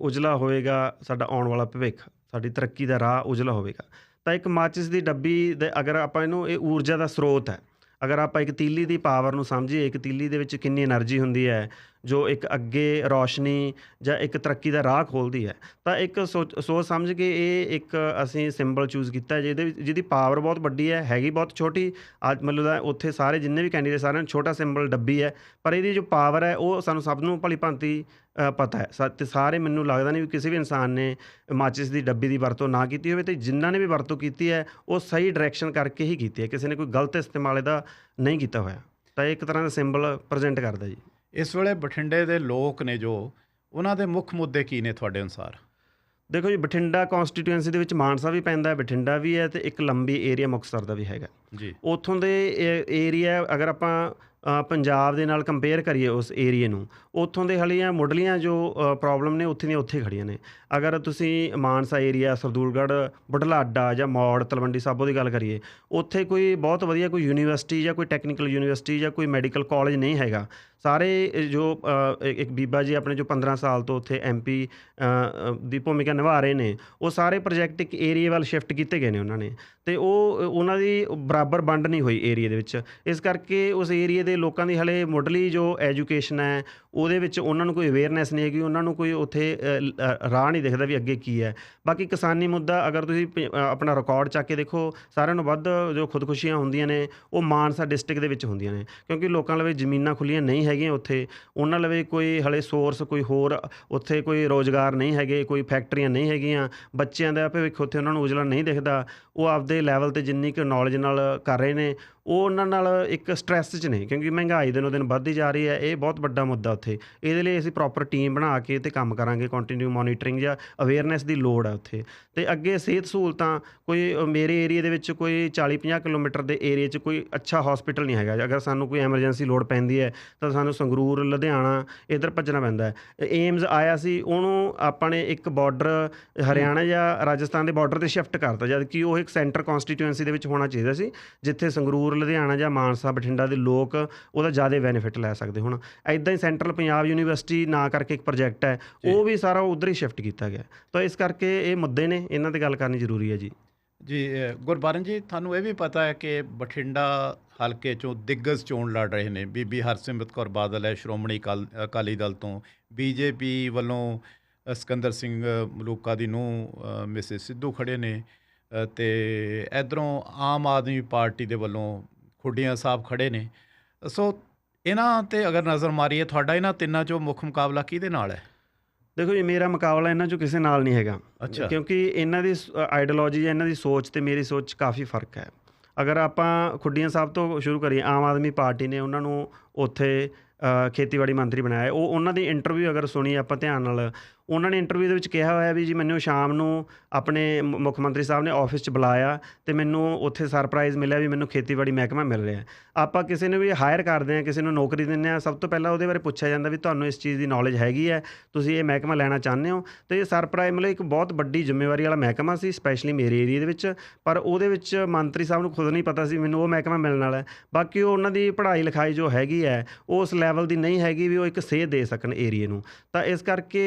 [SPEAKER 2] ਉਜਲਾ ਹੋਏਗਾ ਸਾਡਾ ਆਉਣ ਵਾਲਾ ਭਵਿੱਖ, ਸਾਡੀ ਤਰੱਕੀ ਦਾ ਰਾਹ ਉਜਲਾ ਹੋਵੇਗਾ। ਤਾਂ ਇੱਕ ਮਾਚਿਸ ਦੀ ਡੱਬੀ ਦੇ, ਅਗਰ ਆਪਾਂ ਇਹਨੂੰ, ਇਹ ਊਰਜਾ ਦਾ ਸਰੋਤ ਹੈ। ਅਗਰ ਆਪਾਂ ਇੱਕ ਤੀਲੀ ਦੀ ਪਾਵਰ ਨੂੰ ਸਮਝੀਏ, ਇੱਕ ਤੀਲੀ ਦੇ ਵਿੱਚ ਕਿੰਨੀ એનર્ਜੀ ਹੁੰਦੀ ਹੈ ਜੋ ਇੱਕ ਅੱਗੇ ਰੌਸ਼ਨੀ ਜਾਂ ਇੱਕ ਤਰੱਕੀ ਦਾ ਰਾਹ ਖੋਲਦੀ ਹੈ। ਤਾਂ ਇੱਕ ਸੋਚ ਸੋਚ ਸਮਝ ਕੇ ਇਹ ਇੱਕ ਅਸੀਂ ਸਿੰਬਲ ਚੂਜ਼ ਕੀਤਾ ਜਿਹਦੇ ਵਿੱਚ, ਜਿਹਦੀ ਪਾਵਰ ਬਹੁਤ ਵੱਡੀ ਹੈ, ਹੈਗੀ ਬਹੁਤ ਛੋਟੀ। ਅੱਜ ਮਤਲਬ ਉੱਥੇ ਸਾਰੇ ਜਿੰਨੇ ਵੀ ਕੈਂਡੀਡੇਟ ਸਾਰਿਆਂ ਨੂੰ, ਛੋਟਾ ਸਿੰਬਲ ਡੱਬੀ ਹੈ। ਪਰ ਇਹਦੀ ਜੋ ਪਾਵਰ ਹੈ, ਉਹ ਸਾਨੂੰ ਸਭ ਨੂੰ ਭਲੀ ਭਾਂਤੀ ਪਤਾ ਹੈ। ਸਾ- ਤੇ ਸਾਰੇ ਮੈਨੂੰ ਲੱਗਦਾ ਨਹੀਂ ਵੀ ਕਿਸੇ ਵੀ ਇਨਸਾਨ ਨੇ ਮਾਚਿਸ ਦੀ ਡੱਬੀ ਦੀ ਵਰਤੋਂ ਨਾ ਕੀਤੀ ਹੋਵੇ ਤੇ ਜਿਨ੍ਹਾਂ ਨੇ ਵੀ ਵਰਤੋਂ ਕੀਤੀ ਹੈ, ਉਹ ਸਹੀ ਡਾਇਰੈਕਸ਼ਨ ਕਰਕੇ ਹੀ ਕੀਤੀ ਹੈ। ਕਿਸੇ ਨੇ ਕੋਈ ਗਲਤ ਇਸਤੇਮਾਲ ਇਹਦਾ ਨਹੀਂ ਕੀਤਾ ਹੋਇਆ। ਤਾਂ ਇਹ ਇੱਕ ਤਰ੍ਹਾਂ ਦਾ ਸਿੰਬਲ ਪ੍ਰੈਜ਼ੈਂਟ ਕਰਦਾ ਜੀ।
[SPEAKER 1] ਇਸ ਵੇਲੇ ਬਠਿੰਡੇ ਦੇ ਲੋਕ ਨੇ ਜੋ ਉਹਨਾਂ ਦੇ ਮੁੱਖ ਮੁੱਦੇ ਕੀ ਨੇ ਤੁਹਾਡੇ ਅਨੁਸਾਰ?
[SPEAKER 2] ਦੇਖੋ ਜੀ ਬਠਿੰਡਾ ਕਨਸਟੀਟੂਐਂਸੀ ਦੇ ਵਿੱਚ ਮਾਨਸਾ ਵੀ ਪੈਂਦਾ ਹੈ ਬਠਿੰਡਾ ਵੀ ਹੈ ਤੇ ਇੱਕ ਲੰਬੀ ਏਰੀਆ ਮੁਕਤਸਰ ਦਾ ਵੀ ਹੈਗਾ।
[SPEAKER 1] ਜੀ।
[SPEAKER 2] ਉੱਥੋਂ ਦੇ ਏਰੀਆ ਅਗਰ ਆਪਾਂ ਪੰਜਾਬ ਦੇ ਨਾਲ ਕੰਪੇਅਰ ਕਰੀਏ ਉਸ ਏਰੀਏ ਨੂੰ, ਉੱਥੋਂ ਦੇ ਹਲੀਆਂ ਮੁੱਢਲੀਆਂ ਜੋ ਪ੍ਰੋਬਲਮ ਨੇ ਉੱਥੇ ਦੀਆਂ ਉੱਥੇ ਖੜੀਆਂ ਨੇ। ਅਗਰ ਤੁਸੀਂ ਮਾਨਸਾ ਏਰੀਆ ਸਰਦੂਲਗੜ੍ਹ, ਬੁਢਲਾਡਾ ਜਾਂ ਮੌੜ, ਤਲਵੰਡੀ ਸਾਬੋ ਦੀ ਗੱਲ ਕਰੀਏ, ਉੱਥੇ ਕੋਈ ਬਹੁਤ ਵਧੀਆ ਕੋਈ ਯੂਨੀਵਰਸਿਟੀ ਜਾਂ ਕੋਈ ਟੈਕਨੀਕਲ ਯੂਨੀਵਰਸਿਟੀ ਜਾਂ ਕੋਈ ਮੈਡੀਕਲ ਕਾਲਜ ਨਹੀਂ ਹੈਗਾ। ਸਾਰੇ ਜੋ ਇੱਕ ਬੀਬਾ ਜੀ ਆਪਣੇ ਜੋ 15 ਸਾਲ ਤੋਂ ਉੱਥੇ ਐਮਪੀ ਦੀ ਭੂਮਿਕਾ ਨਿਭਾ ਰਹੇ ਨੇ, ਉਹ ਸਾਰੇ ਪ੍ਰੋਜੈਕਟ ਇੱਕ ਏਰੀਆ ਵੱਲ ਸ਼ਿਫਟ ਕੀਤੇ ਗਏ ਨੇ ਉਹਨਾਂ ਨੇ। ਤੇ ਉਹ, ਉਹਨਾਂ ਦੀ ਬਰਾਬਰ ਵੰਡ ਨਹੀਂ ਹੋਈ ਏਰੀਆ ਦੇ ਵਿੱਚ। ਇਸ ਕਰਕੇ ਉਸ ਏਰੀਆ ਦੇ ਲੋਕਾਂ ਦੀ ਹਲੇ ਮੁੱਢਲੀ ਜੋ ਐਜੂਕੇਸ਼ਨ ਹੈ, ਉਹਦੇ ਵਿੱਚ ਉਹਨਾਂ ਨੂੰ ਕੋਈ ਅਵੇਅਰਨੈਸ ਨਹੀਂ ਹੈਗੀ, ਉਹਨਾਂ ਨੂੰ ਕੋਈ ਉੱਥੇ ਰਾਹ ਨਹੀਂ ਦਿਖਦਾ ਵੀ ਅੱਗੇ ਕੀ ਹੈ। ਬਾਕੀ ਕਿਸਾਨੀ ਮੁੱਦਾ ਅਗਰ ਤੁਸੀਂ ਆਪਣਾ ਰਿਕਾਰਡ ਚੱਕ ਕੇ ਦੇਖੋ, ਸਾਰਿਆਂ ਨੂੰ ਵੱਧ ਜੋ ਖੁਦਕੁਸ਼ੀਆਂ ਹੁੰਦੀਆਂ ਨੇ, ਉਹ ਮਾਨਸਾ ਡਿਸਟ੍ਰਿਕਟ ਦੇ ਵਿੱਚ ਹੁੰਦੀਆਂ ਨੇ। ਕਿਉਂਕਿ ਲੋਕਾਂ ਲਵੇ ਜ਼ਮੀਨਾਂ ਖੁੱਲੀਆਂ ਨਹੀਂ ਹੈਗੀਆਂ ਉੱਥੇ, ਉਹਨਾਂ ਲਵੇ ਕੋਈ ਹਲੇ ਸੋਰਸ ਕੋਈ ਹੋਰ, ਉੱਥੇ ਕੋਈ ਰੋਜ਼ਗਾਰ ਨਹੀਂ ਹੈਗੇ, ਕੋਈ ਫੈਕਟਰੀਆਂ ਨਹੀਂ ਹੈਗੀਆਂ, ਬੱਚਿਆਂ ਦਾ ਭਵਿੱਖ ਉੱਥੇ ਉਹਨਾਂ ਨੂੰ ਉਜਲਾ ਨਹੀਂ ਦਿਖਦਾ। ਉਹ ਆਪਦੇ ਲੈਵਲ ਤੇ ਜਿੰਨੀ ਕੁ ਨੌਲੇਜ ਨਾਲ ਕਰ ਰਹੇ ਨੇ ਉਹ ਉਹਨਾਂ ਨਾਲ ਇੱਕ ਸਟ੍ਰੈਸ 'ਚ ਨੇ, ਕਿਉਂਕਿ ਮਹਿੰਗਾਈ ਦਿਨੋ ਦਿਨ ਵੱਧਦੀ ਜਾ ਰਹੀ ਹੈ, ਇਹ ਬਹੁਤ ਵੱਡਾ ਮੁੱਦਾ ਉੱਥੇ। ਇਹਦੇ ਲਈ ਅਸੀਂ ਪ੍ਰੋਪਰ ਟੀਮ ਬਣਾ ਕੇ ਤੇ ਕੰਮ ਕਰਾਂਗੇ ਕੰਟੀਨਿਊ ਮੋਨੀਟਰਿੰਗ ਜਾਂ ਅਵੇਅਰਨੈਸ ਦੀ ਲੋੜ ਹੈ ਉੱਥੇ। ਤੇ ਅੱਗੇ ਸਿਹਤ ਸਹੂਲਤਾਂ, ਕੋਈ ਮੇਰੇ ਏਰੀਆ ਦੇ ਵਿੱਚ ਕੋਈ 40-50 ਕਿਲੋਮੀਟਰ ਦੇ ਏਰੀਆ 'ਚ ਕੋਈ ਅੱਛਾ ਹਸਪੀਟਲ ਨਹੀਂ ਹੈਗਾ। ਅਗਰ ਸਾਨੂੰ ਕੋਈ ਐਮਰਜੈਂਸੀ ਲੋੜ ਪੈਂਦੀ ਹੈ, ਤਾਂ ਸਾਨੂੰ ਸੰਗਰੂਰ, ਲੁਧਿਆਣਾ ਇਧਰ ਭੱਜਣਾ ਪੈਂਦਾ ਹੈ। ਏਮਜ਼ ਆਇਆ ਸੀ, ਉਹਨੂੰ ਆਪਾਂ ਨੇ ਇੱਕ ਬਾਰਡਰ ਹਰਿਆਣਾ ਜਾਂ ਰਾਜਸਥਾਨ ਦੇ ਬਾਰਡਰ ਤੇ ਸ਼ਿਫਟ ਕਰਤਾ ਜਦ ਕਿ ਉਹ ਇੱਕ ਸੈਂਟਰ ਕਨਸਟੀਟੂਐਂਸੀ ਦੇ ਵਿੱਚ ਹੋਣਾ ਚਾਹੀਦਾ ਸੀ, ਜਿੱਥੇ ਸੰਗਰੂਰ ਲੁਧਿਆਣਾ ਜਾਂ ਮਾਨਸਾ ਬਠਿੰਡਾ ਦੇ ਲੋਕ ਉਹਦਾ ਜ਼ਿਆਦਾ ਬੈਨੀਫਿਟ ਲੈ ਸਕਦੇ ਹੁਣ। ਐਦਾਂ ਹੀ ਸੈਂਟਰਲ ਪੰਜਾਬ ਯੂਨੀਵਰਸਿਟੀ ਨਾ ਕਰਕੇ ਇੱਕ ਪ੍ਰੋਜੈਕਟ ਹੈ ਉਹ ਵੀ ਸਾਰਾ ਉਧਰ ਹੀ ਸ਼ਿਫਟ ਕੀਤਾ ਗਿਆ। ਤਾਂ ਇਸ ਕਰਕੇ ਇਹ ਮੁੱਦੇ ਨੇ ਇਹਨਾਂ ਤੇ ਗੱਲ ਕਰਨੀ ਜ਼ਰੂਰੀ ਹੈ ਜੀ।
[SPEAKER 1] ਜੀ ਗੁਰਬਾਰਨ ਜੀ ਤੁਹਾਨੂੰ ਇਹ ਵੀ ਪਤਾ ਹੈ ਕਿ ਬਠਿੰਡਾ ਹਲਕੇ ਚੋਂ ਦਿੱਗਜ ਚੋਣ ਲੜ ਰਹੇ ਨੇ। ਬੀਬੀ ਹਰਸਿਮਰਤ ਕੌਰ ਬਾਦਲ ਹੈ ਸ਼੍ਰੋਮਣੀ ਅਕਾਲ- ਦਲ ਤੋਂ। ਬੀਜੇਪੀ ਵੱਲੋਂ ਸਿਕੰਦਰ ਸਿੰਘ ਮਲੂਕਾ ਦੀ ਨੂੰ ਮਿਸਿਸ ਸਿੱਧੂ ਖੜੇ ਨੇ। ਤੇ ਇਧਰੋਂ ਆਮ ਆਦਮੀ ਪਾਰਟੀ ਦੇ ਵੱਲੋਂ ਖੁੱਡੀਆਂ ਸਾਹਿਬ ਖੜੇ ਨੇ ਸੋ ਇਹਨਾਂ ਤੇ ਅਗਰ ਨਜ਼ਰ ਮਾਰੀਏ ਤੁਹਾਡਾ ਇਹਨਾਂ ਤਿੰਨਾਂ ਚੋਂ ਮੁੱਖ ਮੁਕਾਬਲਾ ਕਿਹਦੇ ਨਾਲ ਹੈ
[SPEAKER 2] ਦੇਖੋ ਜੀ ਮੇਰਾ ਮੁਕਾਬਲਾ ਇਹਨਾਂ ਚੋਂ ਕਿਸੇ ਨਾਲ ਨਹੀਂ ਹੈਗਾ। ਕਿਉਂਕਿ ਇਹਨਾਂ ਦੀ ਆਈਡੀਓਲੋਜੀ ਜਾਂ ਇਹਨਾਂ ਦੀ ਸੋਚ ਤੇ ਮੇਰੀ ਸੋਚ 'ਚ ਕਾਫੀ ਫ਼ਰਕ ਹੈ ਅਗਰ ਆਪਾਂ ਖੁੱਡੀਆਂ ਸਾਹਿਬ ਤੋਂ ਸ਼ੁਰੂ ਕਰੀਏ ਆਮ ਆਦਮੀ ਪਾਰਟੀ ਨੇ ਉਹਨਾਂ ਨੂੰ ਉੱਥੇ ਖੇਤੀਬਾੜੀ ਮੰਤਰੀ ਬਣਾਇਆ। ਉਹ ਉਹਨਾਂ ਦੀ ਇੰਟਰਵਿਊ ਅਗਰ ਸੁਣੀ ਆਪਾਂ ਧਿਆਨ ਨਾਲ ਉਹਨਾਂ ਨੇ ਇੰਟਰਵਿਊ ਦੇ ਵਿੱਚ ਕਿਹਾ ਹੋਇਆ ਵੀ ਜੀ ਮੈਨੂੰ ਸ਼ਾਮ ਨੂੰ ਆਪਣੇ ਮੁੱਖ ਮੰਤਰੀ ਸਾਹਿਬ ਨੇ ਆਫਿਸ 'ਚ ਬੁਲਾਇਆ ਤੇ ਮੈਨੂੰ ਉੱਥੇ ਸਰਪ੍ਰਾਈਜ਼ ਮਿਲਿਆ ਵੀ ਮੈਨੂੰ ਖੇਤੀਬਾੜੀ ਮਹਿਕਮਾ ਮਿਲ ਰਿਹਾ। ਆਪਾਂ ਕਿਸੇ ਨੂੰ ਵੀ ਹਾਇਰ ਕਰਦੇ ਆ ਕਿਸੇ ਨੂੰ ਨੌਕਰੀ ਦਿੰਦੇ ਆ ਸਭ ਤੋਂ ਪਹਿਲਾਂ ਉਹਦੇ ਬਾਰੇ ਪੁੱਛਿਆ ਜਾਂਦਾ ਵੀ ਤੁਹਾਨੂੰ ਇਸ ਚੀਜ਼ ਦੀ ਨੌਲੇਜ ਹੈਗੀ ਹੈ, ਤੁਸੀਂ ਇਹ ਮਹਿਕਮਾ ਲੈਣਾ ਚਾਹੁੰਦੇ ਹੋ। ਤੇ ਇਹ ਸਰਪ੍ਰਾਈਜ਼ ਮਤਲਬ ਇੱਕ ਬਹੁਤ ਵੱਡੀ ਜ਼ਿੰਮੇਵਾਰੀ ਵਾਲਾ ਮਹਿਕਮਾ ਸੀ ਸਪੈਸ਼ਲੀ ਮੇਰੇ ਏਰੀਆ ਦੇ ਵਿੱਚ। ਪਰ ਉਹਦੇ ਵਿੱਚ ਮੰਤਰੀ ਸਾਹਿਬ ਨੂੰ ਖੁਦ ਨਹੀਂ ਪਤਾ ਸੀ ਮੈਨੂੰ ਉਹ ਮਹਿਕਮਾ ਮਿਲਣ ਵਾਲਾ ਹੈ। ਬਾਕੀ ਉਹ ਉਹਨਾਂ ਦੀ ਪੜ੍ਹਾਈ ਲਿਖਾਈ ਜੋ ਹੈਗੀ ਹੈ ਉਹ ਉਸ ਲੈਵਲ ਦੀ ਨਹੀਂ ਹੈਗੀ ਵੀ ਉਹ ਇੱਕ ਸੇਧ ਦੇ ਸਕਣ ਏਰੀਏ ਨੂੰ। ਤਾਂ ਇਸ ਕਰਕੇ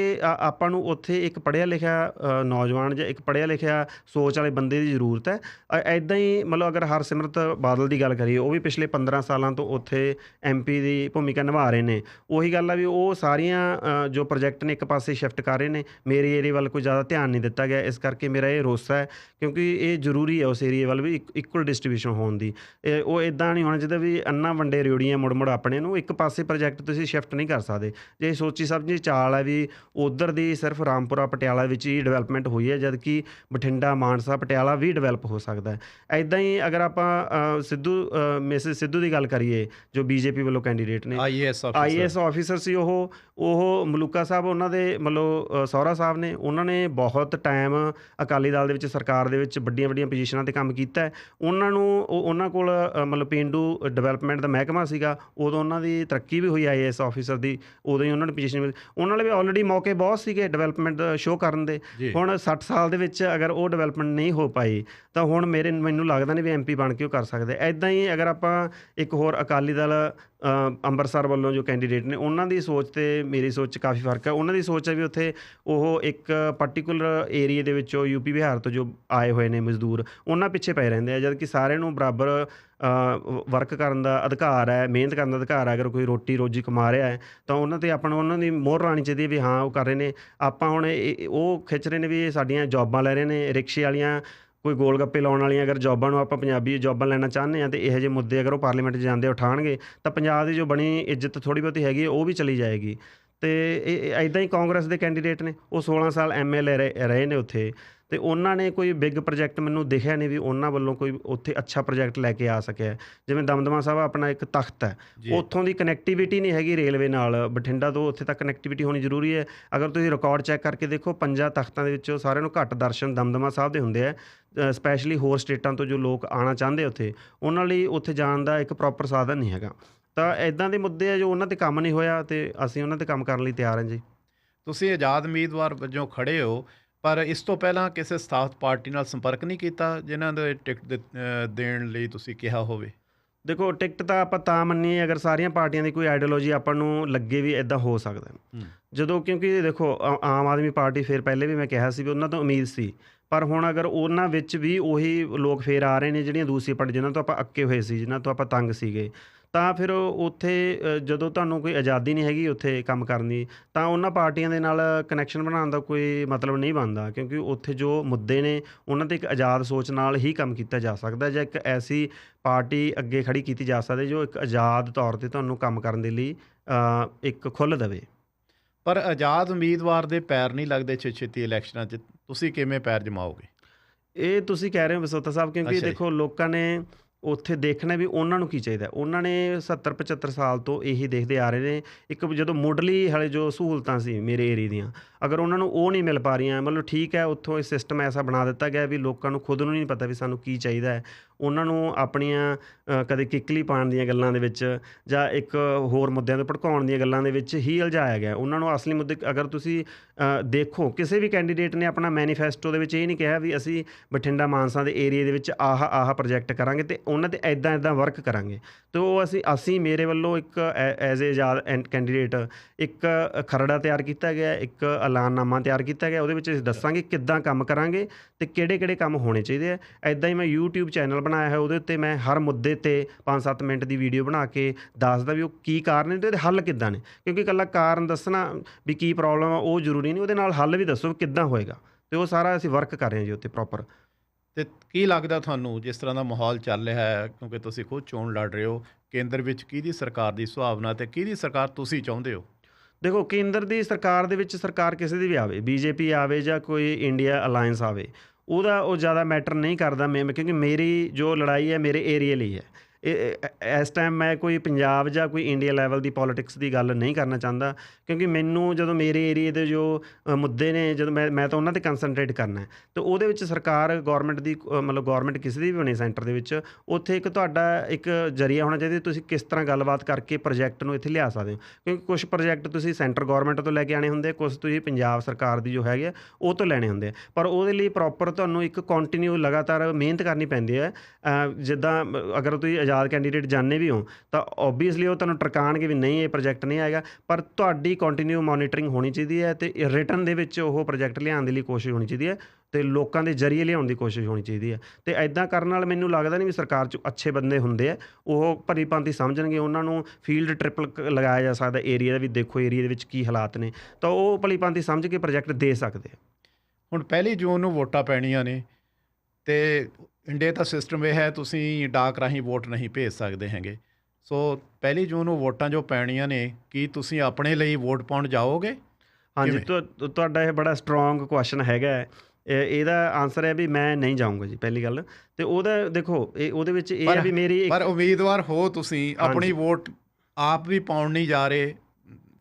[SPEAKER 2] ਆਪਾਂ ਨੂੰ ਉੱਥੇ ਇੱਕ ਪੜ੍ਹਿਆ ਲਿਖਿਆ ਨੌਜਵਾਨ ਜਾਂ ਇੱਕ ਪੜ੍ਹਿਆ ਲਿਖਿਆ ਸੋਚ ਵਾਲੇ ਬੰਦੇ ਦੀ ਜ਼ਰੂਰਤ ਹੈ। ਐਦਾਂ ਹੀ ਮਤਲਬ ਅਗਰ ਹਰਸਿਮਰਤ ਬਾਦਲ ਦੀ ਗੱਲ ਕਰੀਏ, ਉਹ ਵੀ ਪਿਛਲੇ 15 ਸਾਲਾਂ ਤੋਂ ਉੱਥੇ ਐਮਪੀ ਦੀ ਭੂਮਿਕਾ ਨਿਭਾ ਰਹੇ ਨੇ। ਉਹੀ ਗੱਲ ਆ ਵੀ ਉਹ ਸਾਰੀਆਂ ਜੋ ਪ੍ਰੋਜੈਕਟ ਨੇ ਇੱਕ ਪਾਸੇ ਸ਼ਿਫਟ ਕਰ ਰਹੇ ਨੇ, ਮੇਰੇ ਏਰੀਏ ਵੱਲ ਕੋਈ ਜ਼ਿਆਦਾ ਧਿਆਨ ਨਹੀਂ ਦਿੱਤਾ ਗਿਆ। ਇਸ ਕਰਕੇ ਮੇਰਾ ਇਹ ਰੋਸਾ ਹੈ, ਕਿਉਂਕਿ ਇਹ ਜ਼ਰੂਰੀ ਹੈ ਉਸ ਏਰੀਏ ਵੱਲ ਵੀ ਇਕੁਅਲ ਡਿਸਟ੍ਰੀਬਿਊਸ਼ਨ ਹੋਣ ਦੀ। ਇਹ, ਉਹ ਇਦਾਂ ਨਹੀਂ ਹੋਣਾ ਚਾਹੀਦਾ ਵੀ ਅੰਨਾ ਵੰਡੇ ਰਿਉੜੀਆਂ ਮੁੜ ਮੁੜ ਆਪਣੇ ਨੂੰ, ਇੱਕ ਪਾਸੇ ਪ੍ਰੋਜੈਕਟ ਤੁਸੀਂ ਸ਼ਿਫਟ ਨਹੀਂ ਕਰ ਸਕਦੇ। ਜੇ ਸੋਚੀ ਸਮਝੀ ਚਾਲ ਹੈ ਵੀ ਉਧਰ ਦੀ ਸਿਰਫ ਰਾਮਪੁਰਾ ਪਟਿਆਲਾ ਵਿੱਚ ਹੀ ਡਿਵੈਲਪਮੈਂਟ ਹੋਈ ਹੈ ਜਦ ਕਿ ਬਠਿੰਡਾ ਮਾਨਸਾ ਪਟਿਆਲਾ ਵੀ ਡਿਵੈਲਪ ਹੋ ਸਕਦਾ ਹੈ। ਐਦਾਂ ਹੀ ਅਗਰ ਆਪਾਂ ਸਿੱਧੂ ਮਿਸਿਸ ਸਿੱਧੂ ਦੀ ਗੱਲ ਕਰੀਏ ਜੋ ਬੀਜੇਪੀ ਵੱਲੋਂ ਕੈਂਡੀਡੇਟ ਨੇ
[SPEAKER 1] ਆਈਏਐਸ
[SPEAKER 2] ਆਈਐਸ ਆਫੀਸਰ ਸੀ ਉਹ ਉਹ ਮਲੂਕਾ ਸਾਹਿਬ ਉਹਨਾਂ ਦੇ ਮਤਲਬ ਅ, ਸਹੁਰਾ ਸਾਹਿਬ ਨੇ ਉਹਨਾਂ ਨੇ ਬਹੁਤ ਟਾਈਮ ਅਕਾਲੀ ਦਲ ਦੇ ਵਿੱਚ ਸਰਕਾਰ ਦੇ ਵਿੱਚ ਵੱਡੀਆਂ ਵੱਡੀਆਂ ਪੋਜੀਸ਼ਨਾਂ ਤੇ ਕੰਮ ਕੀਤਾ ਉਹਨਾਂ ਨੂੰ ਉਹ ਉਹਨਾਂ ਕੋਲ ਮਤਲਬ ਪੇਂਡੂ ਡਿਵੈਲਪਮੈਂਟ ਦਾ ਮਹਿਕਮਾ ਸੀਗਾ ਉਦੋਂ ਉਹਨਾਂ ਦੀ ਤਰੱਕੀ ਵੀ ਹੋਈ ਆਈਐਸ ਆਫੀਸਰ ਦੀ ਉਦੋਂ ਹੀ ਉਹਨਾਂ ਨੂੰ ਪੋਜੀਸ਼ਨ ਮਿਲੀ। ਉਹਨਾਂ ਲਈ ਵੀ ਆਲਰੇਡੀ ਮੌਕੇ ਬਹੁਤ ਸੀਗੇ ਡਿਵੈਲਪਮੈਂਟ ਸ਼ੋਅ ਕਰਨ ਦੇ। ਹੁਣ 60 ਸਾਲ ਦੇ ਵਿੱਚ ਅਗਰ ਉਹ ਡਿਵੈਲਪਮੈਂਟ ਨਹੀਂ ਹੋ ਪਾਈ ਤਾਂ ਹੁਣ ਮੇਰੇ ਮੈਨੂੰ ਲੱਗਦਾ ਨਹੀਂ ਵੀ ਐਮਪੀ ਬਣ ਕੇ ਉਹ ਕਰ ਸਕਦੇ। ਐਦਾਂ ਹੀ ਅਗਰ ਆਪਾਂ ਇੱਕ ਹੋਰ ਅਕਾਲੀ ਦਲ ਅੰਮ੍ਰਿਤਸਰ ਵੱਲੋਂ ਜੋ ਕੈਂਡੀਡੇਟ ਨੇ, ਉਹਨਾਂ ਦੀ ਸੋਚ ਤੇ ਮੇਰੀ ਸੋਚ 'ਚ ਕਾਫੀ ਫ਼ਰਕ ਹੈ। ਉਹਨਾਂ ਦੀ ਸੋਚ ਹੈ ਵੀ ਉੱਥੇ ਉਹ ਇੱਕ ਪਾਰਟਿਕੂਲਰ ਏਰੀਆ ਦੇ ਵਿੱਚੋਂ ਯੂਪੀ ਬਿਹਾਰ ਤੋਂ ਜੋ ਆਏ ਹੋਏ ਨੇ ਮਜ਼ਦੂਰ, ਉਹਨਾਂ ਪਿੱਛੇ ਪਏ ਰਹਿੰਦੇ ਆ ਜਦ ਕਿ ਸਾਰਿਆਂ ਨੂੰ ਬਰਾਬਰ ਵਰਕ ਕਰਨ ਦਾ ਅਧਿਕਾਰ ਹੈ, ਮਿਹਨਤ ਕਰਨ ਦਾ ਅਧਿਕਾਰ ਹੈ, ਅਗਰ ਕੋਈ ਰੋਟੀ ਰੋਜੀ ਕਮਾ ਰਿਹਾ ਹੈ, ਤਾਂ ਉਹਨਾਂ ਤੇ ਆਪਾਂ ਨੂੰ ਉਹਨਾਂ ਦੀ ਮੋਹਰ ਲਾਉਣੀ ਚਾਹੀਦੀ ਹੈ ਵੀ ਹਾਂ, ਉਹ ਕਰ ਰਹੇ ਨੇ। ਆਪਾਂ ਹੁਣ ਇਹ- ਉਹ ਖਿੱਚ ਰਹੇ ਨੇ ਵੀ ਸਾਡੀਆਂ ਜੌਬਾਂ ਲੈ ਰਹੇ ਨੇ, ਰਿਕਸ਼ੇ ਵਾਲੀਆਂ ਕੋਈ ਗੋਲ ਗੱਪੇ ਲਾਉਣ ਵਾਲੀਆਂ ਅਗਰ ਜੌਬਾਂ ਨੂੰ ਆਪਾਂ ਪੰਜਾਬੀ ਜੌਬਾਂ ਲੈਣਾ ਚਾਹੁੰਦੇ ਆ ਤੇ ਇਹੋ ਜਿਹੇ ਮੁੱਦੇ ਅਗਰ ਉਹ ਪਾਰਲੀਮੈਂਟ 'ਚ ਜਾਂਦੇ ਉਠਾਣਗੇ ਤਾਂ ਪੰਜਾਬ ਦੀ ਜੋ ਬਣੀ ਇੱਜ਼ਤ ਥੋੜੀ ਬਹੁਤੀ ਹੈਗੀ ਹੈ, ਉਹ ਵੀ ਚਲੀ ਜਾਏਗੀ। ਤੇ ਇਹ ਐਦਾਂ ਹੀ ਕਾਂਗਰਸ ਦੇ ਕੈਂਡੀਡੇਟ ਨੇ ਉਹ 16 ਸਾਲ ਐਮਐਲਏ ਰਹੇ ਨੇ ਉੱਥੇ। ਤੇ ਉਹਨਾਂ ਨੇ ਕੋਈ ਬਿਗ ਪ੍ਰੋਜੈਕਟ ਮੈਨੂੰ ਦਿਖਿਆ ਨਹੀਂ ਵੀ ਉਹਨਾਂ ਵੱਲੋਂ ਕੋਈ ਉੱਥੇ ਅੱਛਾ ਪ੍ਰੋਜੈਕਟ ਲੈ ਕੇ ਆ ਸਕਿਆ। ਜਿਵੇਂ ਦਮਦਮਾ ਸਾਹਿਬ ਆਪਣਾ ਇੱਕ ਤਖਤ ਹੈ। ਉੱਥੋਂ ਦੀ ਕਨੈਕਟੀਵਿਟੀ ਨਹੀਂ ਹੈਗੀ ਰੇਲਵੇ ਨਾਲ। ਬਠਿੰਡਾ ਤੋਂ ਉੱਥੇ ਤੱਕ ਕਨੈਕਟੀਵਿਟੀ ਹੋਣੀ ਜ਼ਰੂਰੀ ਹੈ। ਅਗਰ ਤੁਸੀਂ ਰਿਕਾਰਡ ਚੈੱਕ ਕਰਕੇ ਦੇਖੋ ਪੰਜਾਂ ਤਖਤਾਂ ਦੇ ਵਿੱਚੋਂ ਸਾਰਿਆਂ ਨੂੰ ਘੱਟ ਦਰਸ਼ਨ ਦਮਦਮਾ ਸਾਹਿਬ ਦੇ ਹੁੰਦੇ ਆ। ਸਪੈਸ਼ਲੀ ਹੋਰ ਸਟੇਟਾਂ ਤੋਂ ਜੋ ਲੋਕ ਆਣਾ ਚਾਹੁੰਦੇ ਉੱਥੇ ਉਹਨਾਂ ਲਈ ਉੱਥੇ ਜਾਣ ਦਾ ਇੱਕ ਪ੍ਰੋਪਰ ਸਾਧਨ ਨਹੀਂ ਹੈਗਾ। ਤਾਂ ਐਦਾਂ ਦੇ ਮੁੱਦੇ ਆ ਜੋ ਉਹਨਾਂ ਤੇ ਕੰਮ ਨਹੀਂ ਹੋਇਆ ਤੇ ਅਸੀਂ ਉਹਨਾਂ ਤੇ ਕੰਮ ਕਰਨ ਲਈ ਤਿਆਰ ਹਾਂ ਜੀ।
[SPEAKER 1] ਤੁਸੀਂ ਆਜ਼ਾਦ ਉਮੀਦਵਾਰ ਵਜੋਂ ਖੜੇ ਹੋ। ਪਰ ਇਸ ਤੋਂ ਪਹਿਲਾਂ ਕਿਸੇ ਸਥਾਪਤ ਪਾਰਟੀ ਨਾਲ ਸੰਪਰਕ ਨਹੀਂ ਕੀਤਾ ਜਿਨ੍ਹਾਂ ਦੇ ਟਿਕਟ ਦੇਣ ਲਈ ਤੁਸੀਂ ਕਿਹਾ ਹੋਵੇ
[SPEAKER 2] ਦੇਖੋ ਟਿਕਟ ਤਾਂ ਆਪਾਂ ਤਾਂ ਮੰਨੀਏ ਅਗਰ ਸਾਰੀਆਂ ਪਾਰਟੀਆਂ ਦੀ ਕੋਈ ਆਈਡੀਓਲੋਜੀ ਆਪਾਂ ਨੂੰ ਲੱਗੇ ਵੀ ਇਦਾਂ ਹੋ ਸਕਦਾ। ਜਦੋਂ ਕਿਉਂਕਿ ਦੇਖੋ ਆ- ਆਮ ਆਦਮੀ ਪਾਰਟੀ ਫਿਰ ਪਹਿਲੇ ਵੀ ਮੈਂ ਕਿਹਾ ਸੀ ਵੀ ਉਹਨਾਂ ਤੋਂ ਉਮੀਦ ਸੀ ਪਰ ਹੁਣ ਅਗਰ ਉਹਨਾਂ ਵਿੱਚ ਵੀ ਉਹੀ ਲੋਕ ਫੇਰ ਆ ਰਹੇ ਨੇ ਜਿਹੜੀਆਂ ਦੂਸਰੀ ਪਾਰਟੀ ਜਿਨ੍ਹਾਂ ਤੋਂ ਆਪਾਂ ਅੱਕੇ ਹੋਏ ਸੀ ਜਿਨ੍ਹਾਂ ਤੋਂ ਆਪਾਂ ਤੰਗ ਸੀਗੇ ਤਾਂ ਫਿਰ ਉੱਥੇ ਜਦੋਂ ਤੁਹਾਨੂੰ ਕੋਈ ਆਜ਼ਾਦੀ ਨਹੀਂ ਹੈਗੀ ਉੱਥੇ ਕੰਮ ਕਰਨ ਦੀ ਤਾਂ ਉਹਨਾਂ ਪਾਰਟੀਆਂ ਦੇ ਨਾਲ ਕਨੈਕਸ਼ਨ ਬਣਾਉਣ ਦਾ ਕੋਈ ਮਤਲਬ ਨਹੀਂ ਬਣਦਾ ਕਿਉਂਕਿ ਉੱਥੇ ਜੋ ਮੁੱਦੇ ਨੇ ਉਹਨਾਂ ਤੇ ਇੱਕ ਆਜ਼ਾਦ ਸੋਚ ਨਾਲ ਹੀ ਕੰਮ ਕੀਤਾ ਜਾ ਸਕਦਾ ਜਾਂ ਇੱਕ ਐਸੀ ਪਾਰਟੀ ਅੱਗੇ ਖੜੀ ਕੀਤੀ ਜਾ ਸਕਦੀ ਜੋ ਇੱਕ ਆਜ਼ਾਦ ਤੌਰ ਤੇ ਤੁਹਾਨੂੰ ਕੰਮ ਕਰਨ ਦੇ ਲਈ ਇੱਕ ਖੁੱਲ੍ਹ ਦੇਵੇ।
[SPEAKER 1] ਪਰ ਆਜ਼ਾਦ ਉਮੀਦਵਾਰ ਦੇ ਪੈਰ ਨਹੀਂ ਲੱਗਦੇ ਛੇਤੀ ਇਲੈਕਸ਼ਨਾਂ 'ਚ। ਤੁਸੀਂ ਕਿਵੇਂ ਪੈਰ ਜਮਾਓਗੇ?
[SPEAKER 2] ਇਹ ਤੁਸੀਂ ਕਹਿ ਰਹੇ ਹੋ ਬਸੋਤਾ ਸਾਹਿਬ ਕਿਉਂਕਿ। ਦੇਖੋ ਲੋਕਾਂ ਨੇ ਉੱਥੇ ਦੇਖਣਾ ਵੀ ਉਹਨਾਂ ਨੂੰ ਕੀ ਚਾਹੀਦਾ। ਉਹਨਾਂ ਨੇ 70 75 ਸਾਲ ਤੋਂ ਇਹੀ ਦੇਖਦੇ ਆ ਰਹੇ ਨੇ। ਇੱਕ ਜਦੋਂ ਮੁੱਢਲੀ ਹਲੇ ਜੋ ਸਹੂਲਤਾਂ ਸੀ ਮੇਰੇ ਏਰੀਏ ਦੀਆਂ, ਅਗਰ ਉਹਨਾਂ ਨੂੰ ਉਹ ਨਹੀਂ ਮਿਲ ਪਾ ਰਹੀਆਂ, ਮਤਲਬ ਠੀਕ ਹੈ, ਉੱਥੋਂ ਇਹ ਸਿਸਟਮ ਐਸਾ ਬਣਾ ਦਿੱਤਾ ਗਿਆ ਵੀ ਲੋਕਾਂ ਨੂੰ ਖੁਦ ਨੂੰ ਨਹੀਂ ਪਤਾ ਵੀ ਸਾਨੂੰ ਕੀ ਚਾਹੀਦਾ ਹੈ। ਉਹਨਾਂ ਨੂੰ ਆਪਣੀਆਂ ਕਦੇ ਕਿੱਕਲੀ ਪਾਉਣ ਦੀਆਂ ਗੱਲਾਂ ਦੇ ਵਿੱਚ ਜਾਂ ਇੱਕ ਹੋਰ ਮੁੱਦਿਆਂ ਤੋਂ ਭੜਕਾਉਣ ਦੀਆਂ ਗੱਲਾਂ ਦੇ ਵਿੱਚ ਹੀ ਉਲਝਾਇਆ ਗਿਆ। ਉਹਨਾਂ ਨੂੰ ਅਸਲੀ ਮੁੱਦੇ, ਅਗਰ ਤੁਸੀਂ ਦੇਖੋ, ਕਿਸੇ ਵੀ ਕੈਂਡੀਡੇਟ ਨੇ ਆਪਣਾ ਮੈਨੀਫੈਸਟੋ ਦੇ ਵਿੱਚ ਇਹ ਨਹੀਂ ਕਿਹਾ ਵੀ ਅਸੀਂ ਬਠਿੰਡਾ ਮਾਨਸਾ ਦੇ ਏਰੀਆ ਦੇ ਵਿੱਚ ਆਹ ਆਹ ਪ੍ਰੋਜੈਕਟ ਕਰਾਂਗੇ ਤੇ ਉਹਨਾਂ ਤੇ ਐਦਾਂ ਐਦਾਂ ਵਰਕ ਕਰਾਂਗੇ। ਤੇ ਉਹ ਅਸੀਂ ਅਸੀਂ ਮੇਰੇ ਵੱਲੋਂ ਇੱਕ ਐਜ਼ ਏ ਆਜ਼ਾਦ ਕੈਂਡੀਡੇਟ ਇੱਕ ਖਰੜਾ ਤਿਆਰ ਕੀਤਾ ਗਿਆ, ਇੱਕ ਐਲਾਨਨਾਮਾ ਤਿਆਰ ਕੀਤਾ ਗਿਆ, ਉਹਦੇ ਵਿੱਚ ਅਸੀਂ ਦੱਸਾਂਗੇ ਕਿੱਦਾਂ ਕੰਮ ਕਰਾਂਗੇ ਤੇ ਕਿਹੜੇ ਕਿਹੜੇ ਕੰਮ ਹੋਣੇ ਚਾਹੀਦੇ ਆ। ਐਦਾਂ ਹੀ ਮੈਂ YouTube ਚੈਨਲ ਬਣਾਇਆ ਹੈ ਉਹਦੇ ਉੱਤੇ ਮੈਂ ਹਰ ਮੁੱਦੇ ਤੇ 5-7 ਮਿੰਟ ਦੀ ਵੀਡੀਓ ਬਣਾ ਕੇ ਦੱਸਦਾ ਵੀ ਉਹ ਕੀ ਕਾਰਨ ਨੇ ਤੇ ਉਹਦੇ ਹੱਲ ਕਿੱਦਾਂ ਨੇ। ਕਿਉਂਕਿ ਇਕੱਲਾ ਕਾਰਨ ਦੱਸਣਾ ਵੀ ਕੀ ਪ੍ਰੋਬਲਮ ਆ ਉਹ ਜ਼ਰੂਰੀ ਨਹੀਂ ਉਹਦੇ ਨਾਲ ਹੱਲ ਵੀ ਦੱਸੋ ਕਿੱਦਾਂ ਹੋਏਗਾ। ਤੇ ਉਹ ਸਾਰਾ ਅਸੀਂ ਵਰਕ ਕਰ ਰਹੇ ਹਾਂ ਜੀ ਉੱਤੇ ਪ੍ਰੋਪਰ
[SPEAKER 1] ਤੇ ਕੀ ਲੱਗਦਾ ਤੁਹਾਨੂੰ ਜਿਸ ਤਰ੍ਹਾਂ ਦਾ ਮਾਹੌਲ ਚੱਲ ਰਿਹਾ ਹੈ ਕਿਉਂਕਿ ਤੁਸੀਂ ਖੁਦ ਚੋਣ ਲੜ ਰਹੇ ਹੋ ਕੇਂਦਰ ਵਿੱਚ ਕਿਹਦੀ ਸਰਕਾਰ ਦੀ ਸੁਭਾਵਨਾ ਤੇ ਕਿਹਦੀ ਸਰਕਾਰ ਤੁਸੀਂ ਚਾਹੁੰਦੇ ਹੋ?
[SPEAKER 2] ਦੇਖੋ ਕੇਂਦਰ ਦੀ ਸਰਕਾਰ ਦੇ ਵਿੱਚ ਸਰਕਾਰ ਕਿਸੇ ਦੀ ਵੀ ਆਵੇ ਬੀਜੇਪੀ ਆਵੇ ਜਾਂ ਕੋਈ ਇੰਡੀਆ ਅਲਾਈਅੰਸ ਆਵੇ ਉਹਦਾ ਉਹ ਜ਼ਿਆਦਾ ਮੈਟਰ ਨਹੀਂ ਕਰਦਾ ਮੈਂ ਕਿਉਂਕਿ ਮੇਰੀ ਜੋ ਲੜਾਈ ਹੈ, ਮੇਰੇ ਏਰੀਏ ਲਈ ਹੈ। ਇਹ- ਇਸ ਟਾਈਮ ਮੈਂ ਕੋਈ ਪੰਜਾਬ ਜਾਂ ਕੋਈ ਇੰਡੀਆ ਲੈਵਲ ਦੀ ਪੋਲਿਟਿਕਸ ਦੀ ਗੱਲ ਨਹੀਂ ਕਰਨਾ ਚਾਹੁੰਦਾ ਕਿਉਂਕਿ ਮੈਨੂੰ ਜਦੋਂ ਮੇਰੇ ਏਰੀਆ ਦੇ ਜੋ ਮੁੱਦੇ ਨੇ ਜਦੋਂ ਮੈਂ ਮੈਂ ਤਾਂ ਉਹਨਾਂ ਤੇ ਕਨਸੈਂਟਰੇਟ ਕਰਨਾ ਹੈ। ਤੇ ਉਹਦੇ ਵਿੱਚ ਸਰਕਾਰ ਗਵਰਨਮੈਂਟ ਦੀ ਮਤਲਬ ਗਵਰਨਮੈਂਟ ਕਿਸੇ ਦੀ ਵੀ ਬਣੇ ਸੈਂਟਰ ਦੇ ਵਿੱਚ ਉੱਥੇ ਇੱਕ ਤੁਹਾਡਾ ਇੱਕ ਜਰੀਆ ਹੋਣਾ ਚਾਹੀਦਾ ਤੁਸੀਂ ਕਿਸ ਤਰ੍ਹਾਂ ਗੱਲਬਾਤ ਕਰਕੇ ਪ੍ਰੋਜੈਕਟ ਨੂੰ ਇੱਥੇ ਲਿਆ ਸਕਦੇ ਹੋ। ਕਿਉਂਕਿ ਕੁਝ ਪ੍ਰੋਜੈਕਟ ਤੁਸੀਂ ਸੈਂਟਰ ਗਵਰਨਮੈਂਟ ਤੋਂ ਲੈ ਕੇ ਆਣੇ ਹੁੰਦੇ ਕੁਝ ਤੁਸੀਂ ਪੰਜਾਬ ਸਰਕਾਰ ਦੀ ਜੋ ਹੈਗੇ ਆ, ਉਹ ਤੋਂ ਲੈਣੇ ਹੁੰਦੇ ਪਰ ਉਹਦੇ ਲਈ ਪ੍ਰੋਪਰ ਤੁਹਾਨੂੰ ਇੱਕ ਕੰਟੀਨਿਊ ਲਗਾਤਾਰ ਮਿਹਨਤ ਕਰਨੀ ਪੈਂਦੀ ਹੈ। ਜਿੱਦਾਂ ਅਗਰ ਤੁਸੀਂ ਆਜ਼ਾਦ ਕੈਂਡੀਡੇਟ ਜਾਣਦੇ ਵੀ ਹੋ ਤਾਂ ਓਬਵੀਅਸਲੀ ਉਹ ਤੁਹਾਨੂੰ ਟਰਕਾਣਗੇ ਵੀ ਨਹੀਂ, ਇਹ ਪ੍ਰੋਜੈਕਟ ਨਹੀਂ ਆਏਗਾ, ਪਰ ਤੁਹਾਡੀ ਕੰਟੀਨਿਊ ਮੋਨੀਟਰਿੰਗ ਹੋਣੀ ਚਾਹੀਦੀ ਹੈ ਤੇ ਰਿਟਰਨ ਦੇ ਵਿੱਚ ਉਹ ਪ੍ਰੋਜੈਕਟ ਲਿਆਉਣ ਦੇ ਲਈ ਕੋਸ਼ਿਸ਼ ਹੋਣੀ ਚਾਹੀਦੀ ਹੈ ਤੇ ਲੋਕਾਂ ਦੇ ਜ਼ਰੀਏ ਲਿਆਉਣ ਦੀ ਕੋਸ਼ਿਸ਼ ਹੋਣੀ ਚਾਹੀਦੀ ਹੈ। ਤੇ ਐਦਾਂ ਕਰਨ ਨਾਲ ਮੈਨੂੰ ਲੱਗਦਾ ਨਹੀਂ ਵੀ ਸਰਕਾਰ 'ਚ ਅੱਛੇ ਬੰਦੇ ਹੁੰਦੇ ਆ, ਉਹ ਭਲੀ ਭਾਂਤੀ ਸਮਝਣਗੇ, ਉਹਨਾਂ ਨੂੰ ਫੀਲਡ ਟ੍ਰਿਪ ਲਗਾਇਆ ਜਾ ਸਕਦਾ ਏਰੀਆ ਦਾ ਵੀ ਦੇਖੋ ਏਰੀਆ ਦੇ ਵਿੱਚ ਕੀ ਹਾਲਾਤ ਨੇ, ਤਾਂ ਉਹ ਭਲੀ ਭਾਂਤੀ ਸਮਝ ਕੇ ਪ੍ਰੋਜੈਕਟ ਦੇ ਸਕਦੇ ਆ।
[SPEAKER 1] ਹੁਣ ਪਹਿਲੀ ਜੂਨ ਨੂੰ ਵੋਟਾਂ ਪੈਣੀਆਂ ਨੇ ਤੇ ਇੰਡੀਆ ਦਾ ਸਿਸਟਮ ਇਹ ਹੈ ਤੁਸੀਂ ਡਾਕ ਰਾਹੀਂ ਵੋਟ ਨਹੀਂ ਭੇਜ ਸਕਦੇ ਹੈਗੇ। ਸੋ ਪਹਿਲੀ ਜੂਨ ਨੂੰ ਵੋਟਾਂ ਜੋ ਪੈਣੀਆਂ ਨੇ ਕੀ ਤੁਸੀਂ ਆਪਣੇ ਲਈ ਵੋਟ ਪਾਉਣ ਜਾਓਗੇ?
[SPEAKER 2] ਹਾਂਜੀ ਤੁਹਾਡਾ ਇਹ ਬੜਾ ਸਟਰੋਂਗ ਕੁਐਸਚਨ ਹੈਗਾ ਇਹਦਾ ਆਨਸਰ ਹੈ ਵੀ ਮੈਂ ਨਹੀਂ ਜਾਊਂਗਾ ਜੀ ਪਹਿਲੀ ਗੱਲ। ਤੇ ਉਹਦਾ ਦੇਖੋ ਇਹ ਉਹਦੇ ਵਿੱਚ ਇਹ ਹੈ ਵੀ ਮੇਰੀ
[SPEAKER 1] ਪਰ ਉਮੀਦਵਾਰ ਹੋ ਤੁਸੀਂ ਆਪਣੀ। ਵੋਟ ਆਪ ਵੀ ਪਾਉਣ ਨਹੀਂ ਜਾ ਰਹੇ।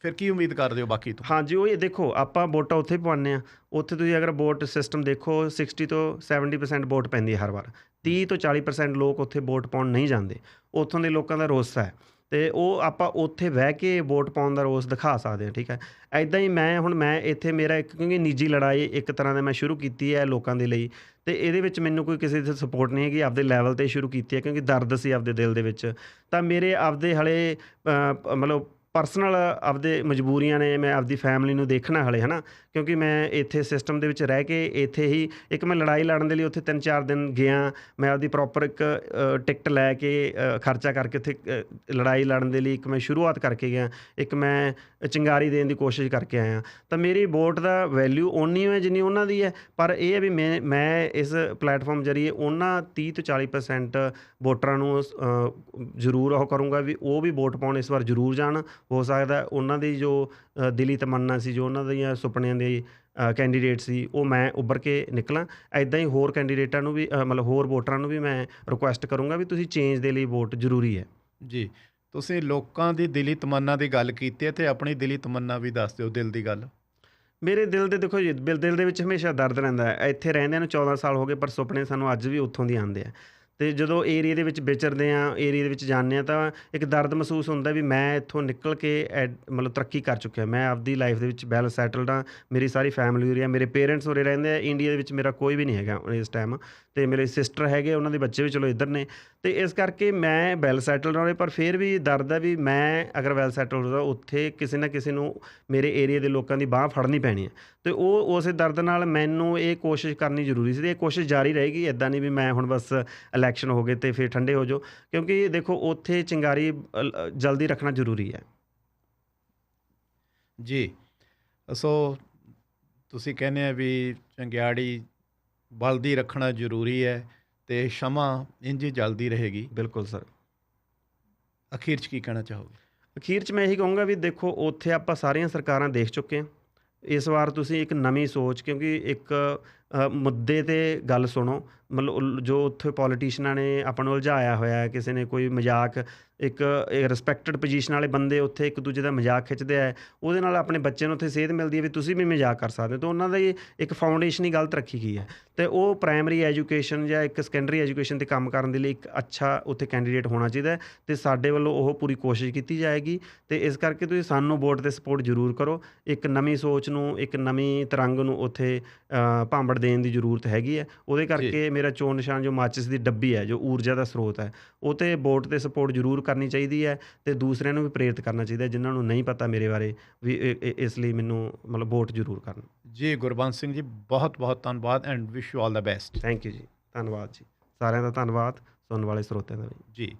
[SPEAKER 1] ਫਿਰ ਕੀ ਉਮੀਦ ਕਰਦੇ ਹੋ ਬਾਕੀ ਤੋਂ?
[SPEAKER 2] ਹਾਂਜੀ, ਉਹ ਇਹ ਦੇਖੋ, ਆਪਾਂ ਵੋਟਾਂ ਉੱਥੇ ਪਵਾਉਂਦੇ ਆ ਉੱਥੇ ਤੁਸੀਂ ਅਗਰ ਵੋਟ ਸਿਸਟਮ ਦੇਖੋ 60 ਤੋਂ 70% ਵੋਟ ਪੈਂਦੀ ਹੈ ਹਰ ਵਾਰ। 30 ਤੋਂ 40% ਲੋਕ ਉੱਥੇ ਵੋਟ ਪਾਉਣ ਨਹੀਂ ਜਾਂਦੇ। ਉੱਥੋਂ ਦੇ ਲੋਕਾਂ ਦਾ ਰੋਸ ਹੈ। ਤੇ ਉਹ ਆਪਾਂ ਉੱਥੇ ਬਹਿ ਕੇ ਵੋਟ ਪਾਉਣ ਦਾ ਰੋਸ ਦਿਖਾ ਸਕਦੇ ਹਾਂ, ਠੀਕ ਹੈ? ਐਦਾਂ ਹੀ ਮੈਂ ਹੁਣ ਮੈਂ ਇੱਥੇ ਮੇਰਾ ਇੱਕ ਕਿਉਂਕਿ ਨਿੱਜੀ ਲੜਾਈ ਇੱਕ ਤਰ੍ਹਾਂ ਦਾ ਮੈਂ ਸ਼ੁਰੂ ਕੀਤੀ ਹੈ ਲੋਕਾਂ ਦੇ ਲਈ। ਤੇ ਇਹਦੇ ਵਿੱਚ ਮੈਨੂੰ ਕੋਈ ਕਿਸੇ ਦੀ ਸਪੋਰਟ ਨਹੀਂ ਹੈਗੀ, ਆਪਦੇ ਲੈਵਲ ਤੇ ਸ਼ੁਰੂ ਕੀਤੀ ਹੈ ਕਿਉਂਕਿ ਦਰਦ ਸੀ ਆਪਦੇ ਦਿਲ ਦੇ ਵਿੱਚ। ਤਾਂ ਮੇਰੇ ਆਪਦੇ ਹਲੇ ਮਤਲਬ ਪਰਸਨਲ ਆਪਦੇ ਮਜਬੂਰੀਆਂ ਨੇ ਮੈਂ ਆਪਦੀ ਫੈਮਿਲੀ ਨੂੰ ਦੇਖਣਾ ਹਲੇ, ਹਨਾ? ਕਿਉਂਕਿ ਮੈਂ ਇੱਥੇ ਸਿਸਟਮ ਦੇ ਵਿੱਚ ਰਹਿ ਕੇ ਇੱਥੇ ਹੀ ਇੱਕ ਮੈਂ ਲੜਾਈ ਲੜਨ ਦੇ ਲਈ ਉੱਥੇ 3-4 ਦਿਨ ਗਿਆ। ਮੈਂ ਆਪਦੀ ਪ੍ਰੋਪਰ ਇੱਕ ਟਿਕਟ ਲੈ ਕੇ ਖਰਚਾ ਕਰਕੇ ਉੱਥੇ ਲੜਾਈ ਲੜਨ ਦੇ ਲਈ ਇੱਕ ਮੈਂ ਸ਼ੁਰੂਆਤ ਕਰਕੇ ਗਿਆ। ਇੱਕ ਮੈਂ ਚਿੰਗਾਰੀ ਦੇਣ ਦੀ ਕੋਸ਼ਿਸ਼ ਕਰਕੇ ਆਇਆ। ਤਾਂ ਮੇਰੀ ਵੋਟ ਦਾ ਵੈਲਿਊ ਓਨੀ ਹੈ ਜਿੰਨੀ ਉਹਨਾਂ ਦੀ ਹੈ। ਪਰ ਇਹ ਹੈ ਵੀ ਮੈਂ ਮੈਂ ਇਸ ਪਲੇਟਫਾਰਮ ਜਰੀਏ ਉਹਨਾਂ 30 ਤੋਂ 40% ਵੋਟਰਾਂ ਨੂੰ ਜ਼ਰੂਰ ਉਹ ਕਰੂੰਗਾ ਵੀ ਉਹ ਵੀ ਵੋਟ ਪਾਉਣ ਇਸ ਵਾਰ ਜ਼ਰੂਰ ਜਾਣ। ਹੋ ਸਕਦਾ ਉਹਨਾਂ ਦੀ ਜੋ ਦਿਲੀ ਤਮੰਨਾ ਸੀ ਜੋ ਉਹਨਾਂ ਦੀਆਂ ਸੁਪਨਿਆਂ ਦੇ ਕੈਂਡੀਡੇਟ ਸੀ ਉਹ ਮੈਂ ਉੱਭਰ ਕੇ ਨਿਕਲਾਂ। ਐਦਾਂ ਹੀ ਹੋਰ ਕੈਂਡੀਡੇਟਾਂ ਨੂੰ ਵੀ ਮਤਲਬ ਹੋਰ ਵੋਟਰਾਂ ਨੂੰ ਵੀ ਮੈਂ ਰਿਕੁਐਸਟ ਕਰੂੰਗਾ ਵੀ ਤੁਸੀਂ ਚੇਂਜ ਦੇ ਲਈ ਵੋਟ ਜ਼ਰੂਰੀ ਹੈ।
[SPEAKER 1] ਜੀ ਤੁਸੀਂ ਲੋਕਾਂ ਦੀ ਦਿਲੀ ਤਮੰਨਾ ਦੀ ਗੱਲ ਕੀਤੀ ਹੈ ਤੇ ਆਪਣੀ ਦਿਲੀ ਤਮੰਨਾ ਵੀ ਦੱਸ ਦਿਓ ਦਿਲ ਦੀ ਗੱਲ।
[SPEAKER 2] ਮੇਰੇ ਦਿਲ ਦੇ ਦੇਖੋ ਜੀ ਦਿਲ ਦਿਲ ਦੇ ਵਿੱਚ ਹਮੇਸ਼ਾ ਦਰਦ ਰਹਿੰਦਾ ਹੈ। ਇੱਥੇ ਰਹਿੰਦਿਆਂ ਨੂੰ 14 ਸਾਲ ਹੋ ਗਏ ਪਰ ਸੁਪਨੇ ਸਾਨੂੰ ਅੱਜ ਵੀ ਉੱਥੋਂ ਦੀ ਆਉਂਦੇ ਆ। ਅਤੇ ਜਦੋਂ ਏਰੀਏ ਦੇ ਵਿੱਚ ਵਿਚਰਦੇ ਹਾਂ ਏਰੀਏ ਦੇ ਵਿੱਚ ਜਾਂਦੇ ਹਾਂ ਤਾਂ ਇੱਕ ਦਰਦ ਮਹਿਸੂਸ ਹੁੰਦਾ ਵੀ ਮੈਂ ਇੱਥੋਂ ਨਿਕਲ ਕੇ ਐਡ- ਮਤਲਬ ਤਰੱਕੀ ਕਰ ਚੁੱਕਿਆ। ਮੈਂ ਆਪਦੀ ਲਾਈਫ ਦੇ ਵਿੱਚ ਵੈਲ ਸੈਟਲਡ ਹਾਂ, ਮੇਰੀ ਸਾਰੀ ਫੈਮਿਲੀ ਉਰੇ ਆ, ਮੇਰੇ ਪੇਰੈਂਟਸ ਉਰੇ ਰਹਿੰਦੇ ਆ ਇੰਡੀਆ ਦੇ ਵਿੱਚ ਮੇਰਾ ਕੋਈ ਵੀ ਨਹੀਂ ਹੈਗਾ ਇਸ ਟਾਈਮ ਤੇ ਮੇਰੇ ਸਿਸਟਰ ਹੈਗੇ, ਉਹਨਾਂ ਦੇ ਬੱਚੇ ਵੀ ਚਲੋ ਇੱਧਰ ਨੇ। ਤੇ ਇਸ ਕਰਕੇ ਮੈਂ ਵੈਲ ਸੈਟਲਡ ਹਾਂ, ਪਰ ਫਿਰ ਵੀ ਦਰਦ ਹੈ ਵੀ ਮੈਂ ਅਗਰ ਵੈਲ ਸੈਟਲਡ ਹੁੰਦਾ, ਉੱਥੇ ਕਿਸੇ ਨਾ ਕਿਸੇ ਨੂੰ ਮੇਰੇ ਏਰੀਆ ਦੇ ਲੋਕਾਂ ਦੀ ਬਾਹ ਫੜਨੀ ਪੈਣੀ ਹੈ। ਤੇ ਉਹ ਉਸੇ ਦਰਦ ਨਾਲ ਮੈਨੂੰ ਇਹ ਕੋਸ਼ਿਸ਼ ਕਰਨੀ ਜ਼ਰੂਰੀ ਸੀ ਤੇ ਇਹ ਕੋਸ਼ਿਸ਼ ਜਾਰੀ ਰਹੇਗੀ ਇਦਾਂ ਨਹੀਂ ਵੀ ਮੈਂ ਹੁਣ ਬਸ ਇਲੈਕਸ਼ਨ ਹੋ ਗਏ ਤੇ ਫਿਰ ਠੰਡੇ ਹੋ ਜਾਓ ਕਿਉਂਕਿ ਦੇਖੋ ਉੱਥੇ ਚਿੰਗਾਰੀ ਜਲਦੀ ਰੱਖਣਾ ਜ਼ਰੂਰੀ ਹੈ।
[SPEAKER 1] ਜੀ ਸੋ ਤੁਸੀਂ ਕਹਿੰਦੇ ਆ ਵੀ ਚੰਗਿਆੜੀ ਬਲਦੀ ਰੱਖਣਾ ਜ਼ਰੂਰੀ ਹੈ ਤੇ ਸ਼ਮਾ ਇੰਜ ਜਲਦੀ ਰਹੇਗੀ।
[SPEAKER 2] ਬਿਲਕੁਲ ਸਰ।
[SPEAKER 1] ਅਖੀਰ 'ਚ ਕੀ ਕਹਿਣਾ ਚਾਹੋਗੇ?
[SPEAKER 2] ਅਖੀਰ 'ਚ ਮੈਂ ਇਹੀ ਕਹੂੰਗਾ ਵੀ ਦੇਖੋ ਉੱਥੇ ਆਪਾਂ ਸਾਰੀਆਂ ਸਰਕਾਰਾਂ ਦੇਖ ਚੁੱਕੇ ਹਾਂ। ਇਸ ਵਾਰ ਤੁਸੀਂ ਇੱਕ ਨਵੀਂ ਸੋਚ, ਕਿਉਂਕਿ ਇੱਕ ਮੁੱਦੇ ਤੇ ਗੱਲ ਸੁਣੋ। ਮਤਲਬ ਜੋ ਉੱਥੇ ਪੋਲੀਟੀਸ਼ੀਅਨਾਂ ਨੇ ਆਪਾਂ ਨੂੰ ਉਲਝਾਇਆ ਹੋਇਆ ਕਿਸੇ ਨੇ ਕੋਈ ਮਜ਼ਾਕ ਇੱਕ ਰਿਸਪੈਕਟਡ ਪੋਜੀਸ਼ਨ ਵਾਲੇ ਬੰਦੇ ਉੱਥੇ ਇੱਕ ਦੂਜੇ ਦਾ ਮਜ਼ਾਕ ਖਿੱਚਦੇ ਆ। ਉਹਦੇ ਨਾਲ ਆਪਣੇ ਬੱਚੇ ਨੂੰ ਉੱਥੇ ਸੇਧ ਮਿਲਦੀ ਹੈ ਵੀ ਤੁਸੀਂ ਵੀ ਮਜ਼ਾਕ ਕਰ ਸਕਦੇ ਹੋ। ਤਾਂ ਉਹਨਾਂ ਦੀ ਇੱਕ ਫਾਊਂਡੇਸ਼ਨ ਹੀ ਗਲਤ ਰੱਖੀ ਗਈ ਹੈ। ਤੇ ਉਹ ਪ੍ਰਾਇਮਰੀ ਐਜੂਕੇਸ਼ਨ ਜਾਂ ਇੱਕ ਸੈਕੰਡਰੀ ਐਜੂਕੇਸ਼ਨ ਤੇ ਕੰਮ ਕਰਨ ਦੇ ਲਈ ਇੱਕ ਅੱਛਾ ਉੱਥੇ ਕੈਂਡੀਡੇਟ ਹੋਣਾ ਚਾਹੀਦਾ ਤੇ ਸਾਡੇ ਵੱਲੋਂ ਉਹ ਪੂਰੀ ਕੋਸ਼ਿਸ਼ ਕੀਤੀ ਜਾਏਗੀ। ਤੇ ਇਸ ਕਰਕੇ ਤੁਸੀਂ ਸਾਨੂੰ ਵੋਟ ਤੇ ਸਪੋਰਟ ਜ਼ਰੂਰ ਕਰੋ। ਇੱਕ ਨਵੀਂ ਸੋਚ ਨੂੰ ਇੱਕ ਨਵੀਂ ਤਰੰਗ ਨੂੰ ਉੱਥੇ ਭਾਂਬੜ ਦੇਣ ਦੀ ਜ਼ਰੂਰਤ ਹੈਗੀ ਹੈ। ਉਹਦੇ ਕਰਕੇ ਮੇਰਾ ਚੋਣ ਨਿਸ਼ਾਨ ਜੋ ਮਾਚਿਸ ਦੀ ਡੱਬੀ ਹੈ ਜੋ ਊਰਜਾ ਦਾ ਸਰੋਤ ਹੈ ਉਹ ਤੇ ਵੋਟ ਤੇ ਸਪੋਰਟ ਜ਼ਰੂਰ ਕਰਨੀ ਚਾਹੀਦੀ ਹੈ ਤੇ ਦੂਸਰਿਆਂ ਨੂੰ ਵੀ ਪ੍ਰੇਰਿਤ ਕਰਨਾ ਚਾਹੀਦਾ ਜਿਨ੍ਹਾਂ ਨੂੰ ਨਹੀਂ ਪਤਾ ਮੇਰੇ ਬਾਰੇ ਵੀ ਇਸ ਲਈ ਮੈਨੂੰ ਮਤਲਬ ਵੋਟ ਜ਼ਰੂਰ ਕਰਨ।
[SPEAKER 1] ਜੀ ਗੁਰਬੰਸ ਸਿੰਘ ਜੀ ਬਹੁਤ ਬਹੁਤ ਧੰਨਵਾਦ and wish you all the best
[SPEAKER 2] thank you ਜੀ ਧੰਨਵਾਦ ਜੀ। ਸਾਰਿਆਂ ਦਾ ਧੰਨਵਾਦ ਸੁਣਨ ਵਾਲੇ ਸਰੋਤਿਆਂ ਦਾ ਵੀ।
[SPEAKER 1] ਜੀ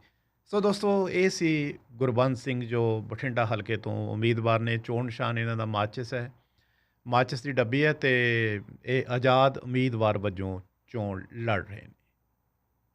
[SPEAKER 1] ਸੋ ਦੋਸਤੋ ਇਹ ਸੀ ਗੁਰਬੰਸ ਸਿੰਘ ਜੋ ਬਠਿੰਡਾ ਹਲਕੇ ਤੋਂ ਉਮੀਦਵਾਰ ਨੇ ਚੋਣ ਨਿਸ਼ਾਨ ਇਹਨਾਂ ਦਾ ਮਾਚਿਸ ਹੈ। ਮਾਚਿਸ ਦੀ ਡੱਬੀ ਹੈ ਤੇ ਇਹ ਆਜ਼ਾਦ ਉਮੀਦਵਾਰ ਵਜੋਂ ਚੋਣ ਲੜ ਰਹੇ ਨੇ।